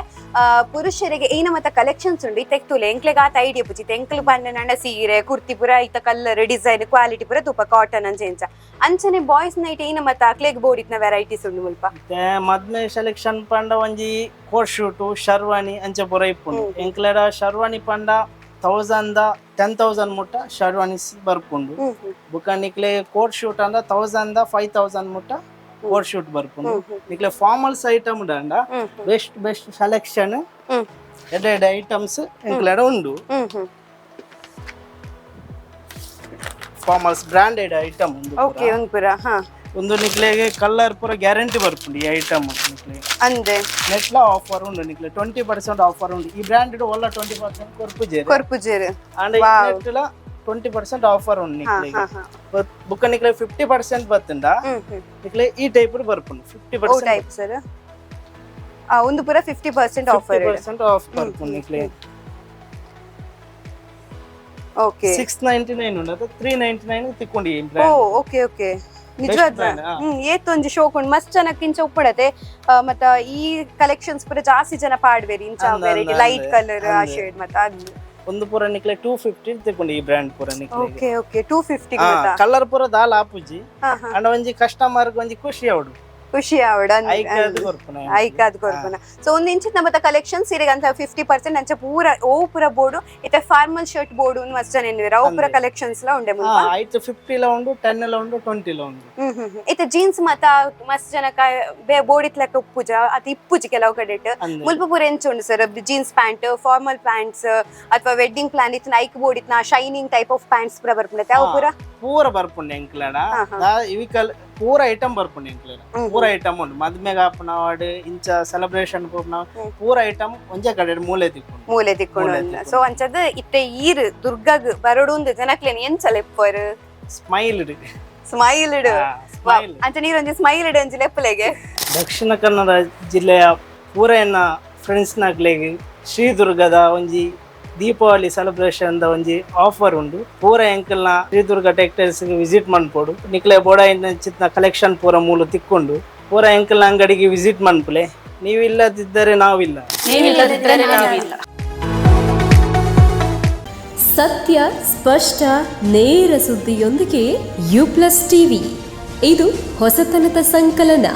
ಪುರುಷರಿಗೆ ಏನ ಮತ್ತ ಕಲೆಕ್ಷನ್ಸ್ ಉಂಡು ಇತ್ತೆ ತುಲೆ ಎಂಕ್ಲೆಗ್ ಆತ ಐಡಿಯಾ ಪುಚಿ ಎಂಕ್ಲು ಪಂಡ ನಂಡ ಸೀರೆ ಕುರ್ತಿ ಪುರ ಇತ್ತ ಕಲರ್ ಡಿಸೈನ್ ಕ್ವಾಲಿಟಿ ಪುರ ತುಪ್ಪ ಕಾಟನ್ ಅಂಚೆಂಚ ಅಂಚನೆ ಬಾಯ್ಸ್ ನೈಟ್ ಏನ ಮತ್ತ ಅಕ್ಲೆಗ್ ಇತ್ನ ವೆರೈಟೀಸ್ ಉಂಡು ಮುಲ್ಪ. ಮದ್ಮೆ ಸೆಲೆಕ್ಷನ್ ಪಂಡ ಒಂಜಿ ಕೋಟ್ ಶೂಟು ಶರ್ವಾನಿ ಅಂಚ ಪುರ ಇಪ್ಪುಂಡು ಎಂಕ್ಲೆಡ ಶರ್ವಾನಿ ಪಂಡ ತೌಸಂಡ್ ಟೆನ್ ತೌಸಂಡ್ ಮುಟ್ಟ ಶರ್ವಾನಿ ಬರ್ಪುಂಡು ಬುಕ್ಕ ನಿಕ್ಲೆ ಕೋಟ್ ಶೂಟ್ ಅಂದ ತೌಸಂಡ್ ಫೈವ್ ತೌಸಂಡ್ ಮುಟ್ಟ ಶೂಟ್ ಬರ್ಪುಂಡು ನಿಕ್ಲೆ ಫಾರ್ಮಲ್ಸ್ ಐಟಮ್ ಡಂಡ ಬೆಸ್ಟ್ ಬೆಸ್ಟ್ ಸೆಲೆಕ್ಷನ್ ಎಡ್ಡೆ ಐಟಮ್ಸ್ ಎಂಕ್ಲೆಡ ಉಂಡು ಹ್ಮ್. ಹ್ಮ್. ಫಾರ್ಮಲ್ಸ್ ಬ್ರಾಂಡೆಡ್ ಐಟಮ್ ಒಂದು ಓಕೆ ಒಂದ್ ಪುರ ಹಾ. ಒಂದು ನಿಕ್ಲೆಗೆ ಕಲರ್ ಪೂರ ಗ್ಯಾರಂಟಿ ಬರ್ಪುಂಡು ಈ ಐಟಮ್ ನಿಕ್ಲೆ ಅಂದೆ ನೆಟ್ಲ ಆಫರ್ ಉಂಡು ನಿಕ್ಲೆ ಟ್ವೆಂಟಿ ಪರ್ಸೆಂಟ್ ಆಫರ್ ಉಂಡು ಈ ಬ್ರಾಂಡೆಡ್ ಒಲ್ಲ ಟ್ವೆಂಟಿ ಪರ್ಸೆಂಟ್ ಕೊರ್ಪುಜೇರಿ. ಕೊರ್ಪುಜೇರು. ಅಂಡ್ ನೆಟ್ಲ ಟ್ವೆಂಟಿ ಪರ್ಸೆಂಟ್ ಆಫರ್ ಉಂಡು ಹಾ ನಿಕ್ಲೆ ಹಾ ಹಾ. ಬುಕ್ಕ ನಿಕ್ಲೆ ಫಿಫ್ಟಿ ಪರ್ಸೆಂಟ್ ಹ್ಮ್ ನಿಕ್ಲೆ ಈ ಟೈಪ್ ಬರ್ಪುಂಡು. ಫಿಫ್ಟಿ ಪರ್ಸೆಂಟ್ ಸರ್ ಒಂದು ಪೂರ fifty percent offer percent off ಬರ್ಪುಂಡು ನಿಕ್ಲೆ ಓಕೆ ಸಿಕ್ಸ್ ನೈಂಟಿ ನೈನ್ ಉಂಡು ಅದು ತ್ರೀ ನೈಂಟಿ ನೈನ್ ತಿಕ್ಕೊಂಡು ಓಕೆ ಓಕೆ ನಿಜವಾದ ಏತೊಂಜಿ ಏತೊಂಜಿ ಶೋಕೊಂಡ್ ಮಸ್ತ್ ಜನಕ್ಕಿಂಚ ಉಪ್ಪಡತೆ ಆ, ಮತ್ತ ಈ ಕಲೆಕ್ಷನ್ಸ್ ಪೂರ ಜಾಸ್ತಿ ಜನ ಪಾಡ್ಬೇರಿ ಇಂಚ ವೆರೈಟಿ ಲೈಟ್ ಕಲರ್ ಆ ಶೇಡ್ ಮತ್ತ ಅದು ಒಂದು ಪೂರ ನಿಕ್ಲೆ ಟೂ ಫಿಫ್ಟಿ ತಗೊಂಡು ಈ ಬ್ರ್ಯಾಂಡ್ ಪೂರ ನಿಕ್ಲೆ ಓಕೆ ಓಕೆ ಕಲರ್ ಪೂರ ದಾಲ್ ಆಪುಜಿ. ಅಂಡ್ ಒಂಜಿ ಕಸ್ಟಮರ್ ಒಂಜಿ ಖುಷಿ ಅವಡು. ಖುಷಿ ಆವಡ ಐಕಾದ್ ಕೊರ್ಪುನ ಸೊ ಒಂದ್ ಇಂಚಿತ್ ನಮ್ಮ ಕಲೆಕ್ಷನ್ ಸೀರೆಗೆ ಅಂತ ಫಿಫ್ಟಿ ಪರ್ಸೆಂಟ್ ಅಂಚ ಪೂರ ಓ ಪೂರ ಬೋರ್ಡು ಇತ್ತೆ ಫಾರ್ಮಲ್ ಶರ್ಟ್ ಬೋರ್ಡ್ ಮಸ್ತ್ ಜನ ಓ ಪೂರ ಕಲೆಕ್ಷನ್ಸ್ ಲ ಉಂಡೆ ಮುಲ್ಪ ಐತ ಫಿಫ್ಟಿ ಲ ಉಂಡು ಟೆನ್ ಲ ಉಂಡು ಟ್ವೆಂಟಿ ಲ ಉಂಡು. ಇತ್ತೆ ಜೀನ್ಸ್ ಮತ್ತ ಮಸ್ತ್ ಜನಕ ಬೇ ಬೋಡಿತ್ ಲೆಕ್ಕ ಉಪ್ಪುಜ ಅತ್ ಇಪ್ಪುಜಿ ಕೆಲವು ಕಡೆಟ್ ಮುಲ್ಪ ಪೂರ ಎಂಚ ಉಂಡು sir jeans pant formal pants ಅಥವಾ ವೆಡ್ಡಿಂಗ್ ಪ್ಲಾನ್ ಇತ್ತು ಐಕ್ ಬೋರ್ಡ್ ಇತ್ತು ಶೈನಿಂಗ್ ಟೈಪ್ ಆಫ್ ಪ್ಯಾಂಟ್ಸ್ ಪೂರ ಬರ್ಪುಂಡತೆ. ಅವು ಪೂರ ಪೂರ ಬರ್ಪುಂಡು. ಇವಿ ಕಲ್ ಪೂರ ಐಟಮ್ ಬರ್ಪುಂಡು ಹ್ಮ್. ಪೂರ ಐಟಮ್ ಉಂಡು ಮದ್ಮೆಗ್ ಆಪುನ ವಾಡ್ ಇಂಚ ಸೆಲೆಬ್ರೇಷನ್ ಪೂರ್ನ ಪೂರ ಐಟಮ್ ಒಂಜೆ ಕಡೆ ಮೂಲೆ ತಿಕ್ಕೊಂಡು. ಮೂಲೆ ತಿಕ್ಕೊಂಡು. ಸೊ ಅಂಚದ್ ಇತ್ತೆ ಈರ್ ದುರ್ಗಗ್ ಬರಡುಂದು ಜನಕ್ಲೇನ್ ಎಂಚ ಲೆಪ್ಪರ್ ಸ್ಮೈಲ್ ಸ್ಮೈಲ್ ಇಡು. ಸ್ಮೈಲ್ ಅಂಚ ನೀರೊಂಜಿ ಸ್ಮೈಲ್ ಇಡು ಒಂಜಿ ಲೆಪ್ಪಲೆಗೆ. ದಕ್ಷಿಣ ಕನ್ನಡ ಜಿಲ್ಲೆಯ ಪೂರ ಫ್ರೆಂಡ್ಸ್ ಫ್ರೆಂಡ್ಸ್ ಶ್ರೀ ದುರ್ಗದ ಒಂಜಿ ದೀಪಾವಳಿ ಸೆಲೆಬ್ರೇಷನ್ ಒಂಜಿ ಆಫರ್ ಉಂಡು. ಪೂರ ಎಂಕಲ್ನ ಶ್ರೀದುರ್ಗ ಟೆಕ್ಟೈಲ್ಸ್ಗೆ ವಿಸಿಟ್ ಮಾಡ್ಬೋದು ನಿಕ್ಲೆ ಬೋಡ ಚಿತ್ನ ಕಲೆಕ್ಷನ್ ಪೂರ ಮೂಲ ತಿಕ್ಕೊಂಡು. ಪೂರ ಎಂಕಲ್ನ ಅಂಗಡಿಗೆ ವಿಸಿಟ್ ಮನ್ಪುಲೆ. ನೀವಿಲ್ಲದಿದ್ದರೆ ನಾವಿಲ್ಲ. ಸತ್ಯ, ಸ್ಪಷ್ಟ, ನೇರ ಸುದ್ದಿಯೊಂದಿಗೆ ಯು ಪ್ಲಸ್ ಟಿವಿ ಇದು ಹೊಸತನದ ಸಂಕಲನ.